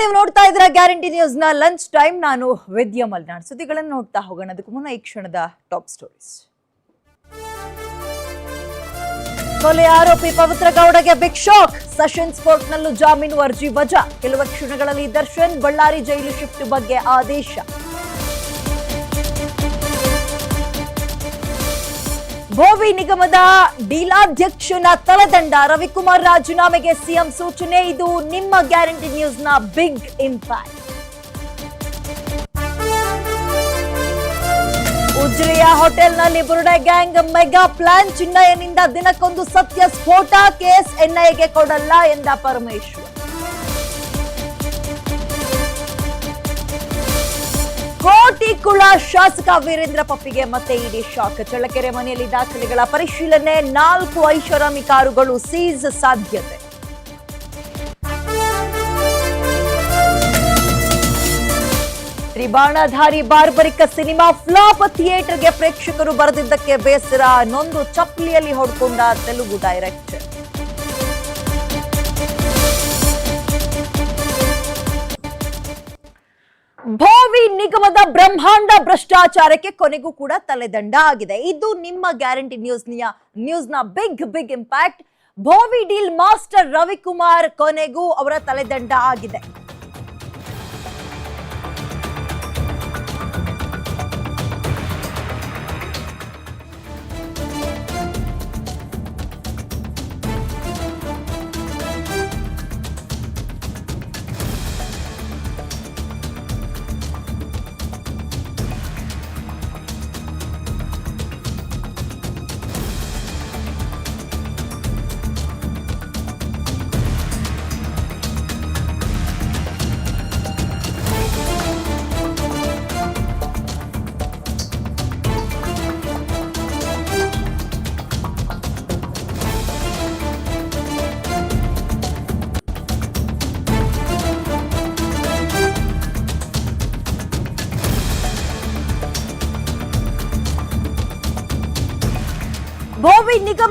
ನೀವು ನೋಡ್ತಾ ಇದ್ರ ಗ್ಯಾರಂಟಿ ನ್ಯೂಸ್ನ ಲಂಚ್ ಟೈಮ್ ನಾನು ವೈದ್ಯ ಮಲ್ನಾಡ್. ಸುದ್ದಿಗಳನ್ನು ನೋಡ್ತಾ ಹೋಗೋಣ. ಅದಕ್ಕೂ ಮುನ್ನ ಈ ಕ್ಷಣದ ಟಾಪ್ ಸ್ಟೋರೀಸ್. ಕೊಲೆ ಆರೋಪಿ ಪವಿತ್ರ ಗೌಡಗೆ ಬಿಗ್ ಶಾಕ್. ಸೆಷನ್ಸ್ ಕೋರ್ಟ್ ನಲ್ಲೂ ಜಾಮೀನು ಅರ್ಜಿ ವಜಾ. ಕೆಲವು ಕ್ಷಣಗಳಲ್ಲಿ ದರ್ಶನ್ ಬಳ್ಳಾರಿ ಜೈಲು ಶಿಫ್ಟ್ ಬಗ್ಗೆ ಆದೇಶ. ಭೋವಿ ನಿಗಮದ ಡೀಲಾಧ್ಯಕ್ಷನ ತಳದಂಡ ರವಿಕುಮಾರ್ ರಾಜೀನಾಮೆಗೆ ಸಿಎಂ ಸೂಚನೆ. ಇದು ನಿಮ್ಮ ಗ್ಯಾರಂಟಿ ನ್ಯೂಸ್ನ ಬಿಗ್ ಇಂಪ್ಯಾಕ್ಟ್. ಉಜ್ರೆಯ ಹೋಟೆಲ್ನಲ್ಲಿ ಬುರುಡೆ ಗ್ಯಾಂಗ್ ಮೆಗಾ ಪ್ಲಾನ್ ಚಿನ್ನಯ್ಯನಿಂದ ದಿನಕ್ಕೊಂದು ಸತ್ಯ ಸ್ಫೋಟ. ಕೇಸ್ ಎನ್ಐಎಗೆ ಕೊಡಲ್ಲ ಎಂದ ಪರಮೇಶ್ವರ್. ಕೋಟಿ ಕುಳ ಶಾಸಕ ವೀರೇಂದ್ರ ಪಪ್ಪಿಗೆ ಮತ್ತೆ ಇಡಿ ಶಾಕ್. ಚಳ್ಳಕೆರೆ ಮನೆಯಲ್ಲಿ ದಾಖಲೆಗಳ ಪರಿಶೀಲನೆ, ನಾಲ್ಕು ಐಷಾರಾಮಿ ಕಾರುಗಳು ಸೀಸ್ ಸಾಧ್ಯತೆ. ತ್ರಿಬಾಣಧಾರಿ ಬಾರ್ಬರಿಕ ಸಿನಿಮಾ ಫ್ಲಾಪ್ ಥಿಯೇಟರ್ಗೆ ಪ್ರೇಕ್ಷಕರು ಬರೆದಿದ್ದಕ್ಕೆ ಬೇಸರ. ನೊಂದು ಚಪ್ಪಲಿಯಲ್ಲಿ ಹೊಡ್ಕೊಂಡ ತೆಲುಗು ಡೈರೆಕ್ಟರ್. ಭೋವಿ ನಿಗಮದ ಬ್ರಹ್ಮಾಂಡ ಭ್ರಷ್ಟಾಚಾರಕ್ಕೆ ಕೊನೆಗೂ ಕೂಡ ತಲೆದಂಡ ಆಗಿದೆ. ಇದು ನಿಮ್ಮ guarantee news ನ್ಯೂಸ್ನ big big impact. Bhovi deal master Ravikumar ಕೊನೆಗೂ ಅವರ ತಲೆದಂಡ ಆಗಿದೆ.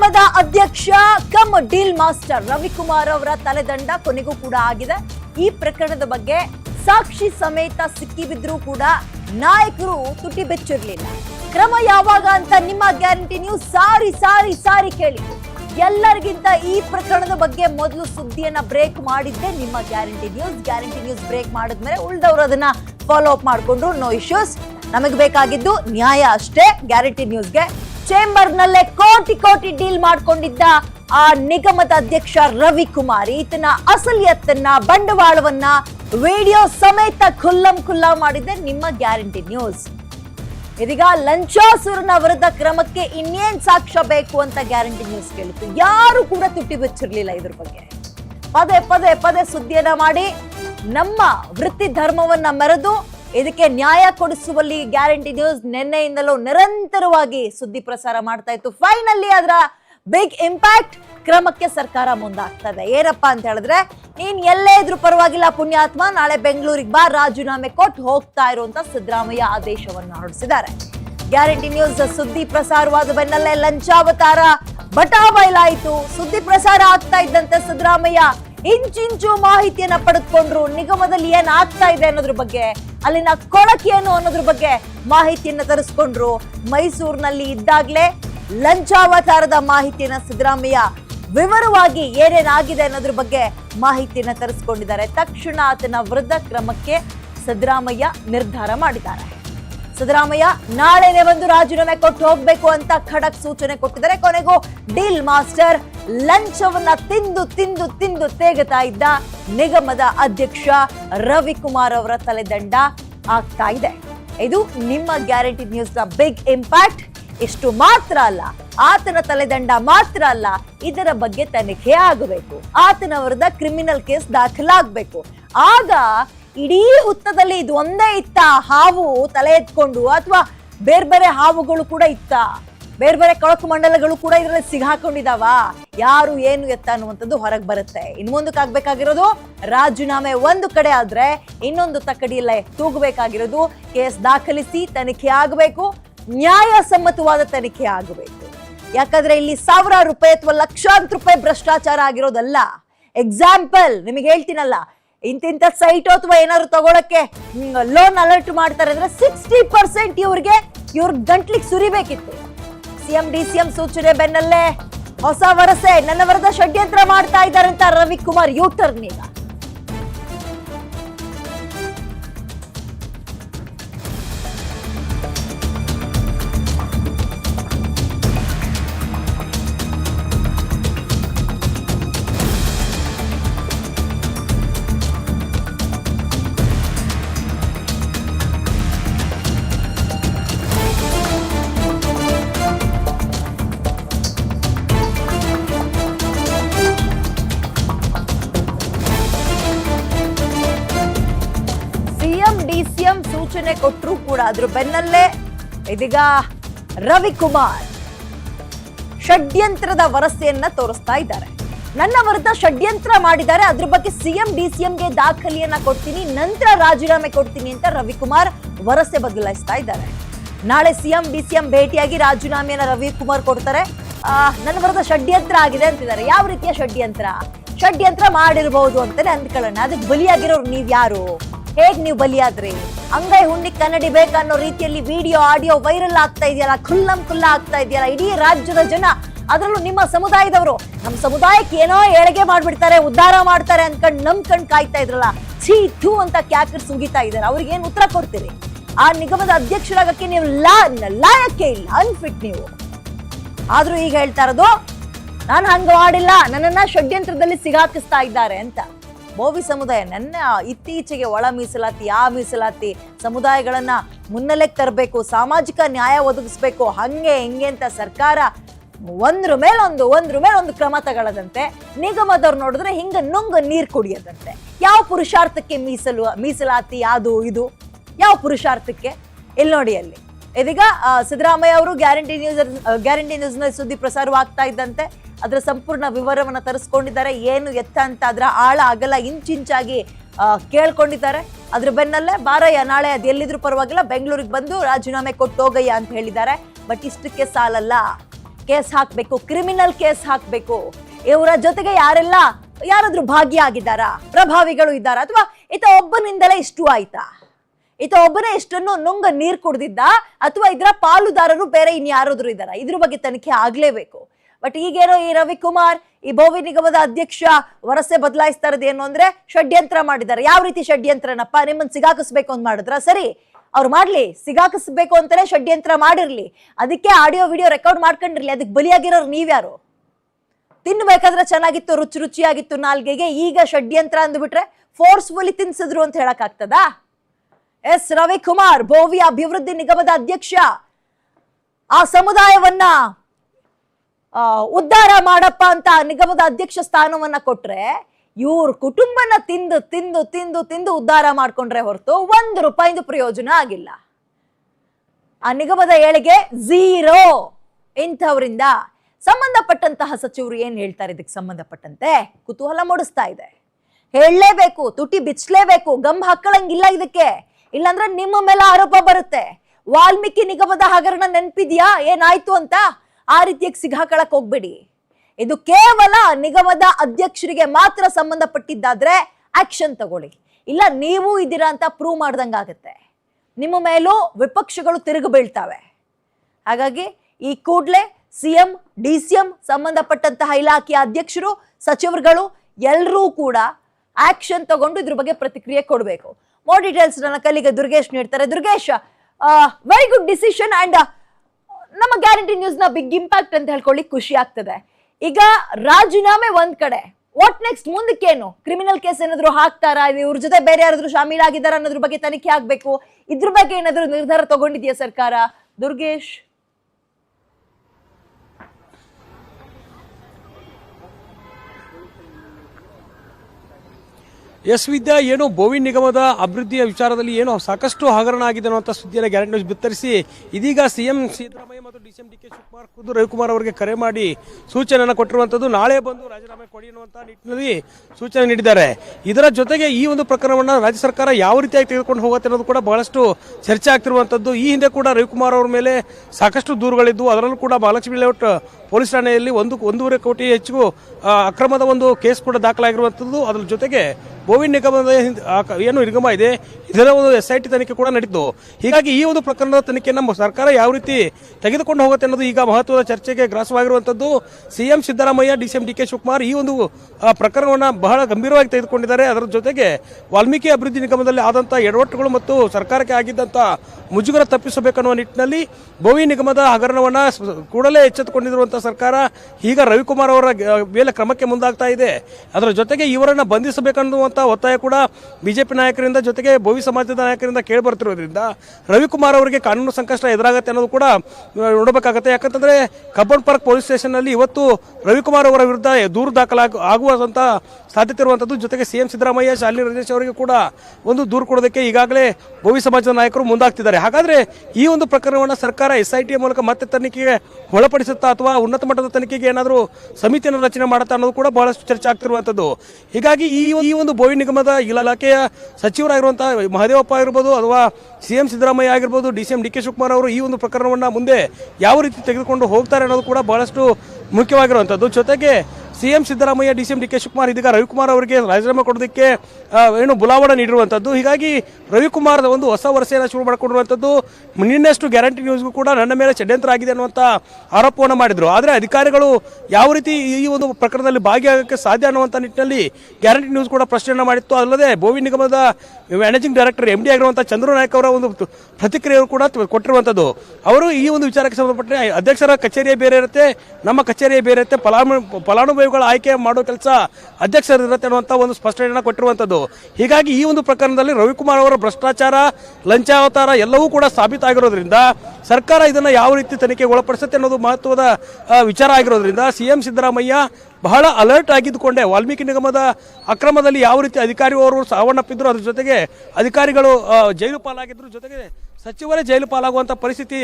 ನಿಗಮದ ಅಧ್ಯಕ್ಷ, ಕಮ್ ಡೀಲ್ ಮಾಸ್ಟರ್ ರವಿಕುಮಾರ್ ಅವರ ತಲೆದಂಡ ಕೊನೆಗೂ ಕೂಡ ಆಗಿದೆ. ಈ ಪ್ರಕರಣದ ಬಗ್ಗೆ ಸಾಕ್ಷಿ ಸಮೇತ ಸಿಕ್ಕಿಬಿದ್ರೂ ಕೂಡ ನಾಯಕರು ತುಟಿ ಬೆಚ್ಚಿರ್ಲಿಲ್ಲ. ಕ್ರಮ ಯಾವಾಗ ಅಂತ ನಿಮ್ಮ ಗ್ಯಾರಂಟಿ ನ್ಯೂಸ್ ಸಾರಿ ಸಾರಿ ಸಾರಿ ಕೇಳಿ. ಎಲ್ಲರಿಗಿಂತ ಈ ಪ್ರಕರಣದ ಬಗ್ಗೆ ಮೊದಲು ಸುದ್ದಿಯನ್ನ ಬ್ರೇಕ್ ಮಾಡಿದ್ದೆ. ನಿಮ್ಮ guarantee news guarantee news break ಮಾಡಿದ್ಮೇಲೆ ಉಳಿದವರು ಅದನ್ನ ಫಾಲೋ ಅಪ್ ಮಾಡಿಕೊಂಡ್ರು ನೋ ಇಶ್ಯೂಸ್ ನಮಗೆ ಬೇಕಾಗಿದ್ದು ನ್ಯಾಯ ಅಷ್ಟೇ. ಗ್ಯಾರಂಟಿ ನ್ಯೂಸ್ಗೆ ಚೇಂಬರ್ ನಲ್ಲೇ ಕೋಟಿ ಕೋಟಿ ಡೀಲ್ ಮಾಡ್ಕೊಂಡಿದ್ದ ಆ ನಿಗಮದ ಅಧ್ಯಕ್ಷ ರವಿಕುಮಾರ್. ಈತನ ಅಸಲಿಯತ್ತನ್ನ ಬಂಡವಾಳವನ್ನ ವಿಡಿಯೋ ಸಮೇತ ಖುಲ್ಲಂ ಖುಲ್ಲಾ ಮಾಡಿದ್ದೆ ನಿಮ್ಮ ಗ್ಯಾರಂಟಿ ನ್ಯೂಸ್. ಇದೀಗ ಲಂಚಾಸುರನ ವಿರುದ್ಧ ಕ್ರಮಕ್ಕೆ ಇನ್ನೇನ್ ಸಾಕ್ಷ್ಯ ಬೇಕು ಅಂತ ಗ್ಯಾರಂಟಿ ನ್ಯೂಸ್ ಕೇಳಿತು ಯಾರು ಕೂಡ ತುಟ್ಟಿ ಬಿಚ್ಚಿರ್ಲಿಲ್ಲ ಇದ್ರ ಬಗ್ಗೆ. ಪದೇ ಪದೇ ಪದೇ ಸುದ್ದಿಯನ್ನ ಮಾಡಿ ನಮ್ಮ ವೃತ್ತಿ ಧರ್ಮವನ್ನ ಮೆರೆದು ಇದಕ್ಕೆ ನ್ಯಾಯ ಕೊಡಿಸುವಲ್ಲಿ ಗ್ಯಾರಂಟಿ ನ್ಯೂಸ್ ನಿನ್ನೆಯಿಂದಲೂ ನಿರಂತರವಾಗಿ ಸುದ್ದಿ ಪ್ರಸಾರ ಮಾಡ್ತಾ ಇತ್ತು. ಫೈನಲಿ ಅದರ ಬಿಗ್ ಇಂಪ್ಯಾಕ್ಟ್ ಕ್ರಮಕ್ಕೆ ಸರ್ಕಾರ ಮುಂದಾಗ್ತದೆ. ಏನಪ್ಪ ಅಂತ ಹೇಳಿದ್ರೆ, ನೀನ್ ಎಲ್ಲೇ ಇದ್ರೂ ಪರವಾಗಿಲ್ಲ ಪುಣ್ಯಾತ್ಮ, ನಾಳೆ ಬೆಂಗಳೂರಿಗೆ ಬಾ, ರಾಜೀನಾಮೆ ಕೊಟ್ಟು ಹೋಗ್ತಾ ಇರುವಂತ ಸಿದ್ದರಾಮಯ್ಯ ಆದೇಶವನ್ನು ಹೊರಡಿಸಿದ್ದಾರೆ. ಗ್ಯಾರಂಟಿ ನ್ಯೂಸ್ ಸುದ್ದಿ ಪ್ರಸಾರವಾದ ಬೆನ್ನಲ್ಲೇ ಲಂಚಾವತಾರ ಬಟಾ ಬಯಲಾಯಿತು ಸುದ್ದಿ ಪ್ರಸಾರ ಆಗ್ತಾ ಇದ್ದಂತೆ ಸಿದ್ದರಾಮಯ್ಯ, ಇಂಚಿಂಚು ಮಾಹಿತಿಯನ್ನ ಪಡೆದುಕೊಂಡ್ರು, ನಿಗಮದಲ್ಲಿ ಏನ್ ಆಗ್ತಾ ಇದೆ ಅನ್ನೋದ್ರ ಬಗ್ಗೆ ಅಲ್ಲಿನ ಕೊಳಕೇನು ಅನ್ನೋದ್ರ ಬಗ್ಗೆ ಮಾಹಿತಿಯನ್ನ ತರಿಸ್ಕೊಂಡ್ರು. ಮೈಸೂರಿನಲ್ಲಿ ಇದ್ದಾಗ್ಲೇ ಲಂಚಾವತಾರದ ಮಾಹಿತಿಯನ್ನ ಸಿದ್ದರಾಮಯ್ಯ ವಿವರವಾಗಿ ಏನೇನಾಗಿದೆ ಅನ್ನೋದ್ರ ಬಗ್ಗೆ ಮಾಹಿತಿಯನ್ನ ತರಿಸ್ಕೊಂಡಿದ್ದಾರೆ. ತಕ್ಷಣ ಆತನ ವೃದ್ಧ ಕ್ರಮಕ್ಕೆ ಸಿದ್ದರಾಮಯ್ಯ ನಿರ್ಧಾರ ಮಾಡಿದ್ದಾರೆ. ಸಿದ್ದರಾಮಯ್ಯ, ನಾಳೆನೆ ಬಂದು ರಾಜೀನಾಮೆ ಕೊಟ್ಟು ಹೋಗ್ಬೇಕು ಅಂತ ಖಡಕ್ ಸೂಚನೆ ಕೊಟ್ಟಿದ್ದಾರೆ. ಕೊನೆಗೂ ಡೀಲ್ ಮಾಸ್ಟರ್ ಲಂಚವನ್ನ ತಿಂದು ತಿಂದು ತಿಂದು ತೇಗತಾ ಇದ್ದ ನಿಗಮದ ಅಧ್ಯಕ್ಷ ರವಿಕುಮಾರ್ ಅವರ ತಲೆದಂಡ ಆಗ್ತಾ ಇದೆ. ಇದು ನಿಮ್ಮ ಗ್ಯಾರಂಟಿ ನ್ಯೂಸ್ನ ಬಿಗ್ ಇಂಪ್ಯಾಕ್ಟ್. ಇಷ್ಟು ಮಾತ್ರ ಅಲ್ಲ, ಆತನ ತಲೆದಂಡ ಮಾತ್ರ ಅಲ್ಲ, ಇದರ ಬಗ್ಗೆ ತನಿಖೆ ಆಗಬೇಕು. ಆತನವರದ ಕ್ರಿಮಿನಲ್ ಕೇಸ್ ದಾಖಲಾಗಬೇಕು. ಆಗ ಇಡೀ ಹುತ್ತದಲ್ಲಿ ಇದು ಒಂದೇ ಇತ್ತ, ಹಾವು ತಲೆ ಎತ್ಕೊಂಡು ಅಥವಾ ಬೇರೆ ಬೇರೆ ಹಾವುಗಳು ಕೂಡ ಇತ್ತ? ಬೇರೆ ಬೇರೆ ಕೊಳಕು ಮಂಡಲಗಳು ಕೂಡ ಇದರಲ್ಲಿ ಸಿಗಾಕೊಂಡಿದಾವ ಯಾರು ಏನು ಎತ್ತ ಅನ್ನುವಂಥದ್ದು ಹೊರಗೆ ಬರುತ್ತೆ. ಇನ್ ಮುಂದಕ್ಕಾಗ್ಬೇಕಾಗಿರೋದು ರಾಜೀನಾಮೆ ಒಂದು ಕಡೆ ಆದ್ರೆ ಇನ್ನೊಂದು ತಕ್ಕಡಿಯಲ್ಲೇ ತೂಗಬೇಕಾಗಿರೋದು. ಕೇಸ್ ದಾಖಲಿಸಿ ತನಿಖೆ ಆಗಬೇಕು. ನ್ಯಾಯಸಮ್ಮತವಾದ ತನಿಖೆ ಆಗಬೇಕು. ಯಾಕಂದ್ರೆ ಇಲ್ಲಿ ಸಾವಿರಾರು ರೂಪಾಯಿ ಅಥವಾ ಲಕ್ಷಾಂತರ ರೂಪಾಯಿ ಭ್ರಷ್ಟಾಚಾರ ಆಗಿರೋದಲ್ಲ. ಎಕ್ಸಾಂಪಲ್ ನಿಮಗೆ ಹೇಳ್ತೀನಲ್ಲ. ಇಂತಿಂತ ಸೈಟ್ ಅಥವಾ ಏನಾದ್ರು ತಗೊಳಕ್ಕೆ ಲೋನ್ ಅಲರ್ಟ್ ಮಾಡ್ತಾರೆ ಅಂದ್ರೆ ಸಿಕ್ಸ್ಟಿ ಪರ್ಸೆಂಟ್ ಇವ್ರಿಗೆ ಇವ್ರ ಗಂಟ್ಲಿಗೆ ಸುರಿಬೇಕಿತ್ತು. ಸಿಎಂ ಡಿ ಸಿಎಂ ಸೂಚನೆ ಬೆನ್ನಲ್ಲೇ ಹೊಸ ವರಸೆ, ನನ್ನ ವರದ ಷಡ್ಯಂತ್ರ ಮಾಡ್ತಾ ಇದ್ದಾರೆ ಅಂತ ರವಿಕುಮಾರ್ ಯೂಟರ್ನ್ ಈಗ. ಅದ್ರ ಬೆನ್ನಲ್ಲೇ ಇದೀಗ ರವಿಕುಮಾರ್ ಷಡ್ಯಂತ್ರದ ವರಸೆಯನ್ನ ತೋರಿಸ್ತಾ ಇದ್ದಾರೆ. ನನ್ನ ವಿರುದ್ಧ ಷಡ್ಯಂತ್ರ ಮಾಡಿದ್ದಾರೆ. ಅದ್ರ ಬಗ್ಗೆ ಸಿಎಂ ಡಿ ಸಿಎಂಗೆ ದಾಖಲೆಯನ್ನ ಕೊಡ್ತೀನಿ. ನಂತರ ರಾಜೀನಾಮೆ ಕೊಡ್ತೀನಿ ಅಂತ ರವಿಕುಮಾರ್ ವರಸೆ ಬದಲಾಯಿಸ್ತಾ ಇದ್ದಾರೆ. ನಾಳೆ ಸಿಎಂ ಡಿ ಸಿಎಂ ಭೇಟಿಯಾಗಿ ರಾಜೀನಾಮೆಯನ್ನ ರವಿಕುಮಾರ್ ಕೊಡ್ತಾರೆ. ನನ್ನ ವಿರುದ್ಧ ಷಡ್ಯಂತ್ರ ಆಗಿದೆ ಅಂತಿದ್ದಾರೆ. ಯಾವ ರೀತಿಯ ಷಡ್ಯಂತ್ರ? ಷಡ್ಯಂತ್ರ ಮಾಡಿರಬಹುದು ಅಂತಾನೆ ಅಂದ್ಕೊಳ್ಳೋಣ. ಅದಕ್ಕೆ ಬಲಿಯಾಗಿರೋರು ನೀವ್ ಯಾರು ಹೇಗ್ ನೀವು ಬಲಿಯಾದ್ರಿ? ಅಂಗೈ ಹುಂಡಿ ಕನ್ನಡಿ ಬೇಕನ್ನೋ ರೀತಿಯಲ್ಲಿ ವಿಡಿಯೋ ಆಡಿಯೋ ವೈರಲ್ ಆಗ್ತಾ ಇದೆಯಲ್ಲ, ಖುಲ್ಲಂ ಖುಲ್ಲ ಆಗ್ತಾ ಇದೆಯಲ್ಲ, ಇಡೀ ರಾಜ್ಯದ ಜನ, ಅದರಲ್ಲೂ ನಿಮ್ಮ ಸಮುದಾಯದವರು ನಮ್ಮ ಸಮುದಾಯಕ್ಕೆ ಏನೋ ಏಳಿಗೆ ಮಾಡ್ಬಿಡ್ತಾರೆ, ಉದ್ಧಾರ ಮಾಡ್ತಾರೆ ಅನ್ಕೊಂಡ್ ನಂಬ್ಕಂಡ್ ಕಾಯ್ತಾ ಇದ್ರಲ್ಲ, ಛೀ, ಥೂ ಅಂತ ಕ್ಯಾಕರ್ ಸುಗಿತಾ ಇದ್ದಾರೆ. ಅವ್ರಿಗೆ ಏನು ಉತ್ತರ ಕೊಡ್ತೀರಿ? ಆ ನಿಗಮದ ಅಧ್ಯಕ್ಷರಾಗಕ್ಕೆ ನೀವು ಲಾ ಲಾಯಕ್ಕೆ ಇಲ್ಲ ಅನ್ಫಿಟ್ ನೀವು. ಆದ್ರೂ ಈಗ ಹೇಳ್ತಾ ಇರೋದು, ನಾನು ಹಂಗ ಮಾಡಿಲ್ಲ, ನನ್ನನ್ನ ಷಡ್ಯಂತ್ರದಲ್ಲಿ ಸಿಗಾಕಿಸ್ತಾ ಇದ್ದಾರೆ ಅಂತ. ಬೋವಿ ಸಮುದಾಯ ನನ್ನ ಇತ್ತೀಚೆಗೆ ಒಳ ಮೀಸಲಾತಿ, ಆ ಮೀಸಲಾತಿ ಸಮುದಾಯಗಳನ್ನ ಮುನ್ನೆಲೆಗೆ ತರಬೇಕು, ಸಾಮಾಜಿಕ ನ್ಯಾಯ ಒದಗಿಸ್ಬೇಕು, ಹಂಗೆ ಹಿಂಗೆ ಅಂತ ಸರ್ಕಾರ ಒಂದ್ರ ಮೇಲೊಂದು ಒಂದ್ರ ಮೇಲೊಂದು ಕ್ರಮ ತಗೊಳ್ಳದಂತೆ, ನಿಗಮದವ್ರು ನೋಡಿದ್ರೆ ಹಿಂಗ ನುಂಗ ನೀರ್ ಕುಡಿಯದಂತೆ. ಯಾವ ಪುರುಷಾರ್ಥಕ್ಕೆ ಮೀಸಲು, ಮೀಸಲಾತಿ ಅದು ಇದು? ಯಾವ ಪುರುಷಾರ್ಥಕ್ಕೆ? ಇಲ್ಲಿ ನೋಡಿ ಅಲ್ಲಿ? ಇದೀಗ ಸಿದ್ದರಾಮಯ್ಯ ಅವರು ಗ್ಯಾರಂಟಿ ನ್ಯೂಸ್ ಗ್ಯಾರಂಟಿ ನ್ಯೂಸ್ನ ಸುದ್ದಿ ಪ್ರಸಾರವಾಗ್ತಾ ಇದ್ದಂತೆ ಅದರ ಸಂಪೂರ್ಣ ವಿವರವನ್ನ ತರಿಸ್ಕೊಂಡಿದ್ದಾರೆ. ಏನು ಎತ್ತ ಅಂತ ಅದರ ಆಳ ಅಗಲ ಇಂಚಿಂಚಾಗಿ ಕೇಳ್ಕೊಂಡಿದ್ದಾರೆ. ಅದ್ರ ಬೆನ್ನಲ್ಲೇ ಬಾರಯ್ಯ, ನಾಳೆ ಅದು ಎಲ್ಲಿದ್ರು ಪರವಾಗಿಲ್ಲ, ಬೆಂಗಳೂರಿಗೆ ಬಂದು ರಾಜೀನಾಮೆ ಕೊಟ್ಟು ಹೋಗಯ್ಯ ಅಂತ ಹೇಳಿದ್ದಾರೆ. ಬಟ್ ಇಷ್ಟಕ್ಕೆ ಸಾಲಲ್ಲ. ಕೇಸ್ ಹಾಕ್ಬೇಕು, ಕ್ರಿಮಿನಲ್ ಕೇಸ್ ಹಾಕ್ಬೇಕು. ಇವರ ಜೊತೆಗೆ ಯಾರೆಲ್ಲ, ಯಾರಾದ್ರೂ ಭಾಗಿಯಾಗಿದ್ದಾರಾ? ಪ್ರಭಾವಿಗಳು ಇದ್ದಾರಾ? ಅಥವಾ ಈತ ಒಬ್ಬನಿಂದಲೇ ಇಷ್ಟು ಆಯ್ತಾ? ಈತ ಒಬ್ಬನೇ ಇಷ್ಟನ್ನು ನುಂಗ ನೀರ್ ಕುಡ್ದಿದ್ದ ಅಥವಾ ಇದರ ಪಾಲುದಾರರು ಬೇರೆ ಇನ್ಯಾರಾದ್ರೂ ಇದಾರ ಇದ್ರ ಬಗ್ಗೆ ತನಿಖೆ ಆಗ್ಲೇಬೇಕು. ಬಟ್ ಈಗೇನೋ ಈ ರವಿಕುಮಾರ್, ಈ ಭೋವಿ ನಿಗಮದ ಅಧ್ಯಕ್ಷ ವರಸೆ ಬದಲಾಯಿಸ್ತಾ ಇರೋದು ಏನು ಅಂದ್ರೆ ಷಡ್ಯಂತ್ರ ಮಾಡಿದ್ದಾರೆ. ಯಾವ ರೀತಿ ಷಡ್ಯಂತ್ರನಪ್ಪ? ನಿಮ್ಮನ್ನ ಸಿಗಾಕಿಸ್ಬೇಕು ಅಂತ ಮಾಡಿದ್ರ? ಸರಿ, ಅವ್ರು ಮಾಡ್ಲಿ. ಸಿಗಾಕಿಸ್ಬೇಕು ಅಂತಾನೆ ಷಡ್ಯಂತ್ರ ಮಾಡಿರ್ಲಿ. ಅದಕ್ಕೆ ಆಡಿಯೋ, ವಿಡಿಯೋ ರೆಕಾರ್ಡ್ ಮಾಡ್ಕೊಂಡಿರ್ಲಿ. ಅದಕ್ಕೆ ಬಲಿಯಾಗಿರೋರು ನೀವ್ಯಾರು? ತಿನ್ಬೇಕಾದ್ರೆ ಚೆನ್ನಾಗಿತ್ತು, ರುಚಿ ರುಚಿಯಾಗಿತ್ತು ನಾಲ್ಗೆಗೆ. ಈಗ ಷಡ್ಯಂತ್ರ ಅಂದ್ಬಿಟ್ರೆ ಫೋರ್ಸ್ಫುಲಿ ತಿನ್ಸಿದ್ರು ಅಂತ ಹೇಳಕ್ ಆಗ್ತದಾ ಎಸ್ ರವಿಕುಮಾರ್ ಭೋವಿ ಅಭಿವೃದ್ಧಿ ನಿಗಮದ ಅಧ್ಯಕ್ಷ. ಆ ಸಮುದಾಯವನ್ನ ಉದ್ಧಾರ ಮಾಡಪ್ಪ ಅಂತ ನಿಗಮದ ಅಧ್ಯಕ್ಷ ಸ್ಥಾನವನ್ನ ಕೊಟ್ರೆ ಇವ್ರ ಕುಟುಂಬನ ತಿಂದು ತಿಂದು ತಿಂದು ತಿಂದು ಉದ್ಧಾರ ಮಾಡ್ಕೊಂಡ್ರೆ ಹೊರತು ಒಂದ್ ರೂಪಾಯಿಂದ ಪ್ರಯೋಜನ ಆಗಿಲ್ಲ. ಆ ನಿಗಮದ ಏಳಿಗೆ ಝೀರೋ ಇಂಥವರಿಂದ ಸಂಬಂಧಪಟ್ಟಂತಹ ಸಚಿವರು ಏನ್ ಹೇಳ್ತಾರೆ ಇದಕ್ಕೆ ಸಂಬಂಧಪಟ್ಟಂತೆ? ಕುತೂಹಲ ಮೂಡಿಸ್ತಾ ಇದೆ. ಹೇಳಲೇಬೇಕು, ತುಟಿ ಬಿಚ್ಚಲೇಬೇಕು, ಗಮ್ ಹಾಕಳಂಗಿಲ್ಲ ಇದಕ್ಕೆ. ಇಲ್ಲಾಂದ್ರೆ ನಿಮ್ಮ ಮೇಲೆ ಆರೋಪ ಬರುತ್ತೆ. ವಾಲ್ಮೀಕಿ ನಿಗಮದ ಹಗರಣ ನೆನಪಿದ್ಯಾ? ಏನಾಯ್ತು ಅಂತ? ಆ ರೀತಿಯಾಗಿ ಸಿಗಾಕಳಕ್ ಹೋಗ್ಬೇಡಿ. ಇದು ಕೇವಲ ನಿಗಮದ ಅಧ್ಯಕ್ಷರಿಗೆ ಮಾತ್ರ ಸಂಬಂಧಪಟ್ಟಿದ್ದಾದ್ರೆ ಆಕ್ಷನ್ ತಗೊಳ್ಳಿ. ಇಲ್ಲ, ನೀವು ಇದ್ದೀರಾ ಅಂತ ಪ್ರೂವ್ ಮಾಡ್ದಂಗಾಗತ್ತೆ ನಿಮ್ಮ ಮೇಲೂ ವಿಪಕ್ಷಗಳು ತಿರುಗಿ ಬೀಳ್ತಾವೆ. ಹಾಗಾಗಿ ಈ ಕೂಡಲೇ ಸಿಎಂ ಡಿ ಸಿ ಎಂ ಸಂಬಂಧಪಟ್ಟಂತಹ ಇಲಾಖೆಯ ಅಧ್ಯಕ್ಷರು, ಸಚಿವರುಗಳು ಎಲ್ಲರೂ ಕೂಡ ಆಕ್ಷನ್ ತಗೊಂಡು ಇದ್ರ ಬಗ್ಗೆ ಪ್ರತಿಕ್ರಿಯೆ ಕೊಡಬೇಕು. ಮೋರ್ ಡೀಟೇಲ್ಸ್ ನನ್ನ ಕಲಿಗೆ ದುರ್ಗೇಶ್ ನೀಡ್ತಾರೆ. Durgesh very good decision and ನಮ್ಮ ಗ್ಯಾರಂಟಿ ನ್ಯೂಸ್ನ ಬಿಗ್ ಇಂಪ್ಯಾಕ್ಟ್ ಅಂತ ಹೇಳ್ಕೊಳ್ಳಿ ಖುಷಿ ಆಗ್ತದೆ. ಈಗ ರಾಜೀನಾಮೆ ಒಂದ್ ಕಡೆ. ವಾಟ್ ನೆಕ್ಸ್ಟ್ ಮುಂದಕ್ಕೇನು? ಕ್ರಿಮಿನಲ್ ಕೇಸ್ ಏನಾದ್ರು ಹಾಕ್ತಾರಾ? ಇವ್ರ ಜೊತೆ ಬೇರೆ ಯಾರಾದ್ರೂ ಶಾಮೀಲಾಗಿದ್ದಾರಾ ಅನ್ನೋದ್ರ ಬಗ್ಗೆ ತನಿಖೆ ಆಗ್ಬೇಕು. ಇದ್ರ ಬಗ್ಗೆ ಏನಾದ್ರು ನಿರ್ಧಾರ ತಗೊಂಡಿದ್ಯಾ ಸರ್ಕಾರ? ದುರ್ಗೇಶ್ ಎಸ್ ವಿದ್ಯಾ ಏನು ಬೋವಿನ್ ನಿಗಮದ ಅಭಿವೃದ್ಧಿಯ ವಿಚಾರದಲ್ಲಿ ಏನು ಸಾಕಷ್ಟು ಹಗರಣ ಆಗಿದೆ ಅನ್ನುವಂಥ ಸುದ್ದಿಯನ್ನು ಗ್ಯಾರಂಟಿ ಬಿತ್ತರಿಸಿ. ಇದೀಗ ಸಿಎಂ ಸಿದ್ದರಾಮಯ್ಯ ಮತ್ತು D C M D K Shivakumar ಖುದ್ದು ರವಿಕುಮಾರ್ ಅವರಿಗೆ ಕರೆ ಮಾಡಿ ಸೂಚನೆಯನ್ನು ಕೊಟ್ಟಿರುವಂಥದ್ದು ನಾಳೆ ಬಂದು ರಾಜೀನಾಮೆ ಕೊಡಿ ಅನ್ನುವಂಥ ನಿಟ್ಟಿನಲ್ಲಿ ಸೂಚನೆ ನೀಡಿದ್ದಾರೆ. ಇದರ ಜೊತೆಗೆ ಈ ಒಂದು ಪ್ರಕರಣವನ್ನು ರಾಜ್ಯ ಸರ್ಕಾರ ಯಾವ ರೀತಿಯಾಗಿ ತೆಗೆದುಕೊಂಡು ಹೋಗುತ್ತೆ ಅನ್ನೋದು ಕೂಡ ಬಹಳಷ್ಟು ಚರ್ಚೆ ಆಗ್ತಿರುವಂಥದ್ದು. ಈ ಹಿಂದೆ ಕೂಡ ರವಿಕುಮಾರ್ ಅವರ ಮೇಲೆ ಸಾಕಷ್ಟು ದೂರುಗಳಿದ್ದು ಅದರಲ್ಲೂ ಕೂಡ ಮಹಾಲಕ್ಷ್ಮಿ ಲೇಔಟ್ ಪೊಲೀಸ್ ಠಾಣೆಯಲ್ಲಿ ಒಂದು ಒಂದೂವರೆ ಕೋಟಿ ಹೆಚ್ಚು ಆ, ಅಕ್ರಮದ ಒಂದು ಕೇಸ್ ಕೂಡ ದಾಖಲಾಗಿರುವಂಥದ್ದು ಅದರ ಜೊತೆಗೆ ಗೋವಿಂದ ನಿಗಮದ ಏನು ನಿಗಮ ಇದೆ. ಇದರ ಒಂದು ಎಸ್ ಐ ಟಿ ತನಿಖೆ ಕೂಡ ನಡೀತು. ಹೀಗಾಗಿ ಈ ಒಂದು ಪ್ರಕರಣದ ತನಿಖೆ ನಮ್ಮ ಸರ್ಕಾರ ಯಾವ ರೀತಿ ತೆಗೆದುಕೊಂಡು ಹೋಗುತ್ತೆ ಅನ್ನೋದು ಈಗ ಮಹತ್ವದ ಚರ್ಚೆಗೆ ಗ್ರಾಸವಾಗಿರುವಂಥದ್ದು CM Siddaramaiah D C M D K Shivakumar ಈ ಒಂದು ಪ್ರಕರಣವನ್ನು ಬಹಳ ಗಂಭೀರವಾಗಿ ತೆಗೆದುಕೊಂಡಿದ್ದಾರೆ. ಅದರ ಜೊತೆಗೆ ವಾಲ್ಮೀಕಿ ಅಭಿವೃದ್ಧಿ ನಿಗಮದಲ್ಲಿ ಆದಂಥ ಎಡವಟ್ಟುಗಳು ಮತ್ತು ಸರ್ಕಾರಕ್ಕೆ ಆಗಿದ್ದಂಥ ಮುಜುಗರ ತಪ್ಪಿಸಬೇಕನ್ನುವ ನಿಟ್ಟಿನಲ್ಲಿ ಭೋವಿ ನಿಗಮದ ಹಗರಣವನ್ನು ಕೂಡಲೇ ಎಚ್ಚೆತ್ತುಕೊಂಡಿರುವಂಥ ಸರ್ಕಾರ ಈಗ ರವಿಕುಮಾರ್ ಅವರ ಮೇಲೆ ಕ್ರಮಕ್ಕೆ ಮುಂದಾಗ್ತಾ ಇದೆ. ಅದರ ಜೊತೆಗೆ ಇವರನ್ನು ಬಂಧಿಸಬೇಕನ್ನುವಂಥ ಒತ್ತಾಯ ಕೂಡ ಬಿಜೆಪಿ ನಾಯಕರಿಂದ ಜೊತೆಗೆ ಭವಿ ಸಮಾಜದ ನಾಯಕರಿಂದ ಕೇಳಿಬರ್ತಿರೋದ್ರಿಂದ ರವಿಕುಮಾರ್ ಅವರಿಗೆ ಕಾನೂನು ಸಂಕಷ್ಟ ಎದುರಾಗುತ್ತೆ ಅನ್ನೋದು ಕೂಡ ನೋಡಬೇಕಾಗತ್ತೆ. ಯಾಕಂತಂದರೆ ಕಬ್ಬನ್ ಪಾರ್ಕ್ ಪೊಲೀಸ್ ಸ್ಟೇಷನ್ನಲ್ಲಿ ಇವತ್ತು ರವಿಕುಮಾರ್ ಅವರ ವಿರುದ್ಧ ದೂರು ದಾಖಲಾಗ, ಆಗುವಂತ ಸಾಧ್ಯತೆ ಇರುವಂಥದ್ದು ಜೊತೆಗೆ ಸಿ ಎಂ ಸಿದ್ದರಾಮಯ್ಯ, ಶಾಲಿನಿ ರಜೇಶ್ ಅವರಿಗೆ ಕೂಡ ಒಂದು ದೂರು ಕೊಡೋದಕ್ಕೆ ಈಗಾಗಲೇ ಬೋವಿ ಸಮಾಜದ ನಾಯಕರು ಮುಂದಾಗ್ತಿದ್ದಾರೆ. ಹಾಗಾದರೆ ಈ ಒಂದು ಪ್ರಕರಣವನ್ನು ಸರ್ಕಾರ ಎಸ್ ಐ ಟಿಯ ಮೂಲಕ ಮತ್ತೆ ತನಿಖೆಗೆ ಒಳಪಡಿಸುತ್ತಾ ಅಥವಾ ಉನ್ನತ ಮಟ್ಟದ ತನಿಖೆಗೆ ಏನಾದರೂ ಸಮಿತಿಯನ್ನು ರಚನೆ ಮಾಡುತ್ತಾ ಅನ್ನೋದು ಕೂಡ ಬಹಳಷ್ಟು ಚರ್ಚೆ ಆಗ್ತಿರುವಂಥದ್ದು. ಹೀಗಾಗಿ ಈ ಈ ಒಂದು ಬೋವಿ ನಿಗಮದ ಇಲಾಖೆಯ ಸಚಿವರಾಗಿರುವಂತಹ ಮಹದೇವಪ್ಪ ಆಗಿರ್ಬೋದು ಅಥವಾ ಸಿ ಎಂ ಸಿದ್ದರಾಮಯ್ಯ ಆಗಿರ್ಬೋದು, D C M D K Shivakumar ಅವರು ಈ ಒಂದು ಪ್ರಕರಣವನ್ನು ಮುಂದೆ ಯಾವ ರೀತಿ ತೆಗೆದುಕೊಂಡು ಹೋಗ್ತಾರೆ ಅನ್ನೋದು ಕೂಡ ಬಹಳಷ್ಟು ಮುಖ್ಯವಾಗಿರುವಂಥದ್ದು. ಜೊತೆಗೆ C M Siddaramaiah, D CM D K Shivakumar, ಇದೀಗ ರವಿಕುಮಾರ್ ಅವರಿಗೆ ರಾಜೀನಾಮೆ ಕೊಡೋದಕ್ಕೆ ಏನು ಬುಲಾವಣೆ ನೀಡಿರುವಂಥದ್ದು. ಹೀಗಾಗಿ ರವಿಕುಮಾರ್ ಒಂದು ಹೊಸ ವರ್ಷೆಯನ್ನು ಶುರು ಮಾಡಿಕೊಂಡಿರುವಂಥದ್ದು. ನಿನ್ನೆಷ್ಟು ಗ್ಯಾರಂಟಿ ನ್ಯೂಸ್ಗೂ ಕೂಡ ನನ್ನ ಮೇಲೆ ಷಡ್ಯಂತ್ರ ಆಗಿದೆ ಅನ್ನುವಂಥ ಆರೋಪವನ್ನು ಮಾಡಿದರು. ಆದರೆ ಅಧಿಕಾರಿಗಳು ಯಾವ ರೀತಿ ಈ ಒಂದು ಪ್ರಕರಣದಲ್ಲಿ ಭಾಗಿಯಾಗಕ್ಕೆ ಸಾಧ್ಯ ಅನ್ನುವಂಥ ನಿಟ್ಟಿನಲ್ಲಿ ಗ್ಯಾರಂಟಿ ನ್ಯೂಸ್ ಕೂಡ ಪ್ರಶ್ನೆಯನ್ನು ಮಾಡಿತ್ತು. ಅಲ್ಲದೆ ಬೋವಿ ನಿಗಮದ ಮ್ಯಾನೇಜಿಂಗ್ ಡೈರೆಕ್ಟರ್ ಎಂ ಡಿ ಆಗಿರುವಂಥ ಚಂದ್ರು ನಾಯಕ್ ಅವರ ಒಂದು ಪ್ರತಿಕ್ರಿಯೆಯನ್ನು ಕೂಡ ಕೊಟ್ಟಿರುವಂಥದ್ದು. ಅವರು ಈ ಒಂದು ವಿಚಾರಕ್ಕೆ ಸಂಬಂಧಪಟ್ಟ ಅಧ್ಯಕ್ಷರ ಕಚೇರಿಯೇ ಬೇರೆ ಇರುತ್ತೆ, ನಮ್ಮ ಕಚೇರಿಯೇ ಬೇರೆ ಇರುತ್ತೆ, ಫಲಾನು ಫಲಾನುಭವಿಗಳ ಆಯ್ಕೆ ಮಾಡೋ ಕೆಲಸ ಅಧ್ಯಕ್ಷರು ಇರುತ್ತೆ ಅನ್ನುವಂಥ ಒಂದು ಸ್ಪಷ್ಟನೆಯನ್ನು ಕೊಟ್ಟಿರುವಂಥದ್ದು. ಹೀಗಾಗಿ ಈ ಒಂದು ಪ್ರಕರಣದಲ್ಲಿ ರವಿಕುಮಾರ್ ಅವರ ಭ್ರಷ್ಟಾಚಾರ, ಲಂಚಾವತಾರ ಎಲ್ಲವೂ ಕೂಡ ಸಾಬೀತಾಗಿರೋದ್ರಿಂದ ಸರ್ಕಾರ ಇದನ್ನು ಯಾವ ರೀತಿ ತನಿಖೆಗೆ ಒಳಪಡಿಸುತ್ತೆ ಅನ್ನೋದು ಮಹತ್ವದ ವಿಚಾರ ಆಗಿರೋದ್ರಿಂದ ಸಿ ಎಂ ಸಿದ್ದರಾಮಯ್ಯ ಬಹಳ ಅಲರ್ಟ್ ಆಗಿದ್ದುಕೊಂಡೆ. ವಾಲ್ಮೀಕಿ ನಿಗಮದ ಅಕ್ರಮದಲ್ಲಿ ಯಾವ ರೀತಿ ಅಧಿಕಾರಿಯವರು ಸಾವನ್ನಪ್ಪಿದ್ರು, ಅದ್ರ ಜೊತೆಗೆ ಅಧಿಕಾರಿಗಳು ಜೈಲು ಪಾಲಾಗಿದ್ರು, ಜೊತೆಗೆ ಸಚಿವರೇ ಜೈಲು ಪಾಲಾಗುವಂಥ ಪರಿಸ್ಥಿತಿ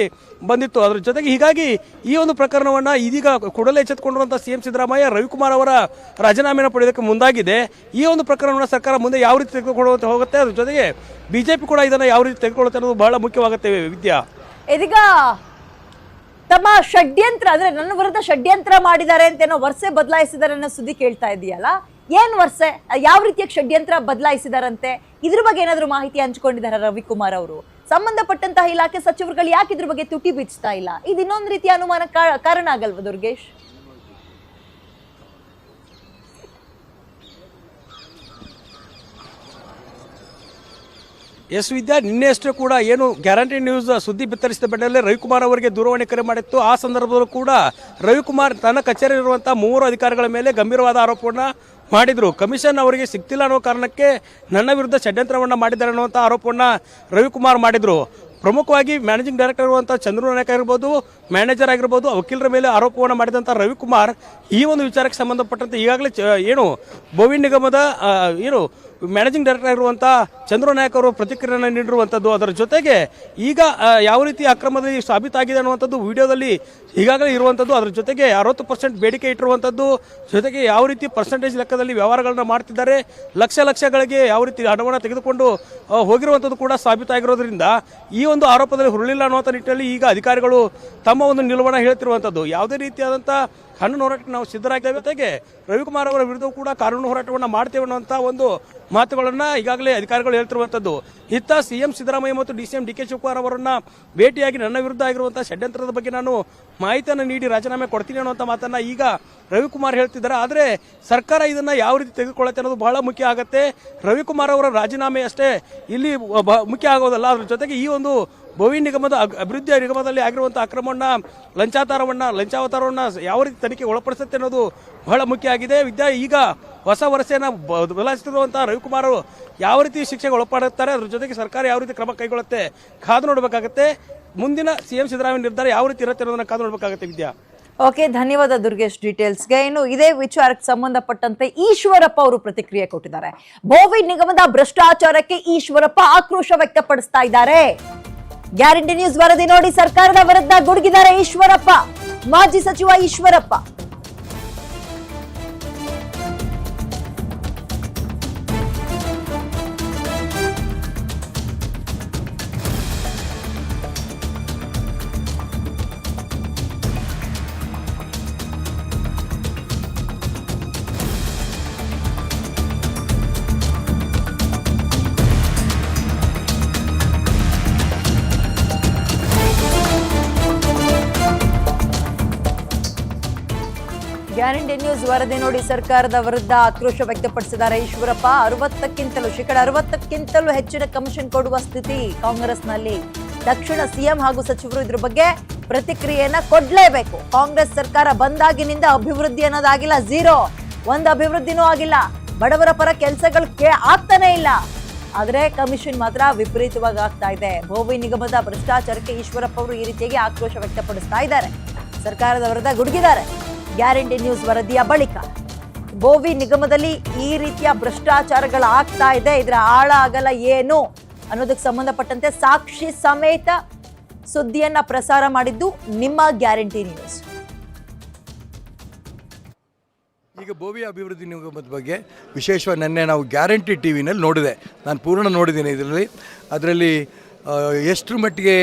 ಬಂದಿತ್ತು. ಅದ್ರ ಜೊತೆಗೆ ಹೀಗಾಗಿ ಈ ಒಂದು ಪ್ರಕರಣವನ್ನು ಇದೀಗ ಕೂಡಲೇ ಎಚ್ಚೆತ್ತುಕೊಂಡಿರುವಂಥ ಸಿ ಎಂ ಸಿದ್ದರಾಮಯ್ಯ, ರವಿಕುಮಾರ್ ಅವರ ರಾಜೀನಾಮೆಯನ್ನು ಪಡೆಯೋದಕ್ಕೆ ಮುಂದಾಗಿದೆ. ಈ ಒಂದು ಪ್ರಕರಣವನ್ನು ಸರ್ಕಾರ ಮುಂದೆ ಯಾವ ರೀತಿ ತೆಗೆದುಕೊಳ್ಳುವಂತೆ ಹೋಗುತ್ತೆ, ಅದ್ರ ಜೊತೆಗೆ ಬಿಜೆಪಿ ಕೂಡ ಇದನ್ನು ಯಾವ ರೀತಿ ತೆಗೆದುಕೊಳ್ಳುತ್ತೆ ಅನ್ನೋದು ಬಹಳ ಮುಖ್ಯವಾಗುತ್ತೆ ವಿದ್ಯಾ. ಇದೀಗ ತಮ್ಮ ಷಡ್ಯಂತ್ರ, ಅಂದ್ರೆ ನನ್ನ ವಿರುದ್ಧ ಷಡ್ಯಂತ್ರ ಮಾಡಿದ್ದಾರೆ ಅಂತ ಏನೋ ವರ್ಷೆ ಬದಲಾಯಿಸಿದ್ದಾರೆ ಅನ್ನೋ ಸುದ್ದಿ ಕೇಳ್ತಾ ಇದೆಯಲ್ಲ? ಏನ್ ವರ್ಷೆ ಯಾವ ರೀತಿಯ ಷಡ್ಯಂತ್ರ ಬದಲಾಯಿಸಿದಾರಂತೆ? ಇದ್ರ ಬಗ್ಗೆ ಏನಾದರೂ ಮಾಹಿತಿ ಹಂಚ್ಕೊಂಡಿದ್ದಾರೆ ರವಿಕುಮಾರ್ ಅವರು? ಸಂಬಂಧಪಟ್ಟಂತಹ ಇಲಾಖೆ ಸಚಿವರುಗಳು ಯಾಕೆ ಇದ್ರ ಬಗ್ಗೆ ತುಟಿ ಬಿಚ್ತಾ ಇಲ್ಲ? ಇದು ಇನ್ನೊಂದು ರೀತಿಯ ಅನುಮಾನ ಕಾರಣ ಆಗಲ್ವಾ ದುರ್ಗೇಶ್? ಎಸ್ ವಿದ್ಯಾ ನಿನ್ನೆಯಷ್ಟೇ ಕೂಡ ಏನು ಗ್ಯಾರಂಟಿ ನ್ಯೂಸ್ ಸುದ್ದಿ ಬಿತ್ತರಿಸಿದ ಬೆನ್ನಲ್ಲೇ ರವಿಕುಮಾರ್ ಅವರಿಗೆ ದೂರವಾಣಿ ಕರೆ ಮಾಡಿತ್ತು. ಆ ಸಂದರ್ಭದಲ್ಲೂ ಕೂಡ ರವಿಕುಮಾರ್ ತನ್ನ ಕಚೇರಿ ಇರುವಂತಹ ಮೂವರು ಅಧಿಕಾರಿಗಳ ಮೇಲೆ ಗಂಭೀರವಾದ ಆರೋಪವನ್ನು ಮಾಡಿದ್ರು. ಕಮಿಷನ್ ಅವರಿಗೆ ಸಿಗ್ತಿಲ್ಲ ಅನ್ನೋ ಕಾರಣಕ್ಕೆ ನನ್ನ ವಿರುದ್ಧ ಷಡ್ಯಂತ್ರವನ್ನು ಮಾಡಿದ್ದಾರೆ ಅನ್ನುವಂಥ ಆರೋಪವನ್ನು ರವಿಕುಮಾರ್ ಮಾಡಿದರು. ಪ್ರಮುಖವಾಗಿ ಮ್ಯಾನೇಜಿಂಗ್ ಡೈರೆಕ್ಟರ್ ಇರುವಂಥ ಚಂದ್ರು ನಾಯಕ ಆಗಿರ್ಬೋದು, ಮ್ಯಾನೇಜರ್ ಆಗಿರ್ಬೋದು, ವಕೀಲರ ಮೇಲೆ ಆರೋಪವನ್ನು ಮಾಡಿದಂಥ ರವಿಕುಮಾರ್ ಈ ಒಂದು ವಿಚಾರಕ್ಕೆ ಸಂಬಂಧಪಟ್ಟಂತೆ ಈಗಾಗಲೇ ಏನು ಬೋವಿ ನಿಗಮದ ಏನು ಮ್ಯಾನೇಜಿಂಗ್ ಡೈರೆಕ್ಟರ್ ಚಂದ್ರ ನಾಯಕ್ ಅವರು ಪ್ರತಿಕ್ರಿಯೆಯನ್ನು ನೀಡಿರುವಂಥದ್ದು ಅದರ ಜೊತೆಗೆ ಈಗ ಯಾವ ರೀತಿ ಅಕ್ರಮದಲ್ಲಿ ಸಾಬೀತಾಗಿದೆ ಅನ್ನುವಂಥದ್ದು ವಿಡಿಯೋದಲ್ಲಿ ಈಗಾಗಲೇ ಇರುವಂಥದ್ದು ಅದರ ಜೊತೆಗೆ ಅರವತ್ತು ಪರ್ಸೆಂಟ್ ಬೇಡಿಕೆ ಇಟ್ಟಿರುವಂಥದ್ದು ಜೊತೆಗೆ ಯಾವ ರೀತಿ ಪರ್ಸೆಂಟೇಜ್ ಲೆಕ್ಕದಲ್ಲಿ ವ್ಯವಹಾರಗಳನ್ನು ಮಾಡ್ತಿದ್ದಾರೆ, ಲಕ್ಷ ಲಕ್ಷಗಳಿಗೆ ಯಾವ ರೀತಿ ಹಣವನ್ನು ತೆಗೆದುಕೊಂಡು ಹೋಗಿರುವಂಥದ್ದು ಕೂಡ ಸಾಬೀತಾಗಿರೋದ್ರಿಂದ ಈ ಒಂದು ಆರೋಪದಲ್ಲಿ ಹುರುಳಿಲ್ಲ ಅನ್ನುವಂಥ ನಿಟ್ಟಿನಲ್ಲಿ ಈಗ ಅಧಿಕಾರಿಗಳು ತಮ್ಮ ಒಂದು ನಿಲುವಣ ಹೇಳ್ತಿರುವಂಥದ್ದು ಯಾವುದೇ ರೀತಿಯಾದಂಥ ಕಾನೂನು ಹೋರಾಟಕ್ಕೆ ನಾವು ಸಿದ್ಧರಾಗಿದ್ದೇವೆ. ಜೊತೆಗೆ ರವಿಕುಮಾರ್ ಅವರ ವಿರುದ್ಧ ಕೂಡ ಕಾನೂನು ಹೋರಾಟವನ್ನು ಮಾಡ್ತೇವೆ ಅನ್ನುವಂಥ ಒಂದು ಮಾತುಗಳನ್ನು ಈಗಾಗಲೇ ಅಧಿಕಾರಿಗಳು ಹೇಳ್ತಿರುವಂಥದ್ದು ಇತ್ತ ಸಿ ಎಂ ಸಿದ್ದರಾಮಯ್ಯ ಮತ್ತು D C M D K Shivakumar ಅವರನ್ನ ಭೇಟಿಯಾಗಿ ನನ್ನ ವಿರುದ್ಧ ಆಗಿರುವಂಥ ಷಡ್ಯಂತ್ರದ ಬಗ್ಗೆ ನಾನು ಮಾಹಿತಿಯನ್ನು ನೀಡಿ ರಾಜೀನಾಮೆ ಕೊಡ್ತೀನಿ ಅನ್ನುವಂಥ ಮಾತನ್ನ ಈಗ ರವಿಕುಮಾರ್ ಹೇಳ್ತಿದ್ದಾರೆ. ಆದರೆ ಸರ್ಕಾರ ಇದನ್ನ ಯಾವ ರೀತಿ ತೆಗೆದುಕೊಳ್ಳುತ್ತೆ ಅನ್ನೋದು ಬಹಳ ಮುಖ್ಯ ಆಗುತ್ತೆ. ರವಿಕುಮಾರ್ ಅವರ ರಾಜೀನಾಮೆ ಅಷ್ಟೇ ಇಲ್ಲಿ ಮುಖ್ಯ ಆಗೋದಲ್ಲ. ಅದ್ರ ಜೊತೆಗೆ ಈ ಒಂದು ಭವಿ ನಿಗಮದ ಅಭಿವೃದ್ಧಿ ನಿಗಮದಲ್ಲಿ ಆಗಿರುವಂಥ ಅಕ್ರಮವನ್ನ ಲಂಚಾತಾರವನ್ನ ಲಂಚಾವತಾರವನ್ನ ಯಾವ ರೀತಿ ತನಿಖೆ ಒಳಪಡಿಸುತ್ತೆ ಅನ್ನೋದು ಬಹಳ ಮುಖ್ಯ ಆಗಿದೆ. ವಿದ್ಯಾ, ಈಗ ಹೊಸ ವರ್ಷನ ಬದಲಾಯಿಸುತ್ತಿರುವಂಥ ರವಿಕುಮಾರ್ ಯಾವ ರೀತಿ ಶಿಕ್ಷೆಗೆ ಒಳಪಡುತ್ತಾರೆ? ಅದ್ರ ಜೊತೆಗೆ ಸರ್ಕಾರ ಯಾವ ರೀತಿ ಕ್ರಮ ಕೈಗೊಳ್ಳುತ್ತೆ? ಕಾದು ನೋಡಬೇಕಾಗುತ್ತೆ. ಮುಂದಿನ ಸಿ ಎಂ ಸಿದ್ದರಾಮಯ್ಯ ನಿರ್ಧಾರ ಯಾವ ರೀತಿ ಇರುತ್ತೆ ಅನ್ನೋದನ್ನ ಕಾದು ನೋಡಬೇಕಾಗುತ್ತೆ ವಿದ್ಯಾ. ಓಕೆ, ಧನ್ಯವಾದ ದುರ್ಗೇಶ್ ಡೀಟೇಲ್ಸ್ಗೆ. ಇನ್ನು ಇದೇ ವಿಚಾರಕ್ಕೆ ಸಂಬಂಧಪಟ್ಟಂತೆ ಈಶ್ವರಪ್ಪ ಅವರು ಪ್ರತಿಕ್ರಿಯೆ ಕೊಟ್ಟಿದ್ದಾರೆ. ಬೋವಿ ನಿಗಮದ ಭ್ರಷ್ಟಾಚಾರಕ್ಕೆ ಈಶ್ವರಪ್ಪ ಆಕ್ರೋಶ ವ್ಯಕ್ತಪಡಿಸ್ತಾ ಇದ್ದಾರೆ. ಗ್ಯಾರಂಟಿ ನ್ಯೂಸ್ ವರದಿ ನೋಡಿ ಸರ್ಕಾರದ ವಿರುದ್ಧ ಗುಡುಗಿದ್ದಾರೆ ಈಶ್ವರಪ್ಪ. ಮಾಜಿ ಸಚಿವ ಈಶ್ವರಪ್ಪ. ವರದಿ ನೋಡಿ ಸರ್ಕಾರದ ವಿರುದ್ಧ ಆಕ್ರೋಶ ವ್ಯಕ್ತಪಡಿಸಿದ್ದಾರೆ. ಈಶ್ವರಪ್ಪ, ಅರವತ್ತಕ್ಕಿಂತಲೂ ಶೇಕಡ ಅರವತ್ತಕ್ಕಿಂತಲೂ ಹೆಚ್ಚಿನ ಕಮಿಷನ್ ಕೊಡುವ ಸ್ಥಿತಿ ಕಾಂಗ್ರೆಸ್ನಲ್ಲಿ. ತಕ್ಷಣ ಸಿಎಂ ಹಾಗೂ ಸಚಿವರು ಇದ್ರ ಬಗ್ಗೆ ಪ್ರತಿಕ್ರಿಯೆಯನ್ನ ಕೊಡ್ಲೇಬೇಕು. ಕಾಂಗ್ರೆಸ್ ಸರ್ಕಾರ ಬಂದಾಗಿನಿಂದ ಅಭಿವೃದ್ಧಿ ಅನ್ನೋದಾಗಿಲ್ಲ, ಝೀರೋ. ಒಂದು ಅಭಿವೃದ್ಧಿನೂ ಆಗಿಲ್ಲ. ಬಡವರ ಪರ ಕೆಲಸಗಳು ಆಗ್ತಾನೆ ಇಲ್ಲ. ಆದ್ರೆ ಕಮಿಷನ್ ಮಾತ್ರ ವಿಪರೀತವಾಗಿ ಆಗ್ತಾ ಇದೆ. ಭೋವಿ ನಿಗಮದ ಭ್ರಷ್ಟಾಚಾರಕ್ಕೆ ಈಶ್ವರಪ್ಪ ಅವರು ಈ ರೀತಿಯಾಗಿ ಆಕ್ರೋಶ ವ್ಯಕ್ತಪಡಿಸ್ತಾ ಇದ್ದಾರೆ. ಸರ್ಕಾರದ ವಿರುದ್ಧ ಗುಡುಗಿದ್ದಾರೆ. ಗ್ಯಾರಂಟಿ ನ್ಯೂಸ್ ವರದಿಯ ಬಳಿಕ. ಬೋವಿ ನಿಗಮದಲ್ಲಿ ಈ ರೀತಿಯ ಭ್ರಷ್ಟಾಚಾರಗಳು ಆಗ್ತಾ ಇದೆ. ಇದರ ಆಳ ಆಗಲ್ಲ ಏನು ಅನ್ನೋದಕ್ಕೆ ಸಂಬಂಧಪಟ್ಟಂತೆ ಸಾಕ್ಷಿ ಸಮೇತ ಸುದ್ದಿಯನ್ನ ಪ್ರಸಾರ ಮಾಡಿದ್ದು ನಿಮ್ಮ ಗ್ಯಾರಂಟಿ ನ್ಯೂಸ್. ಈಗ ಬೋವಿ ಅಭಿವೃದ್ಧಿ ನಿಗಮದ ಬಗ್ಗೆ ವಿಶೇಷವಾಗಿ ನಿನ್ನೆ ನಾವು ಗ್ಯಾರಂಟಿ ಟಿ ವಿನಲ್ಲಿ ನೋಡಿದೆ. ನಾನು ಪೂರ್ಣ ನೋಡಿದ್ದೀನಿ ಇದರಲ್ಲಿ. ಅದರಲ್ಲಿ ಎಷ್ಟು ಮಟ್ಟಿಗೆ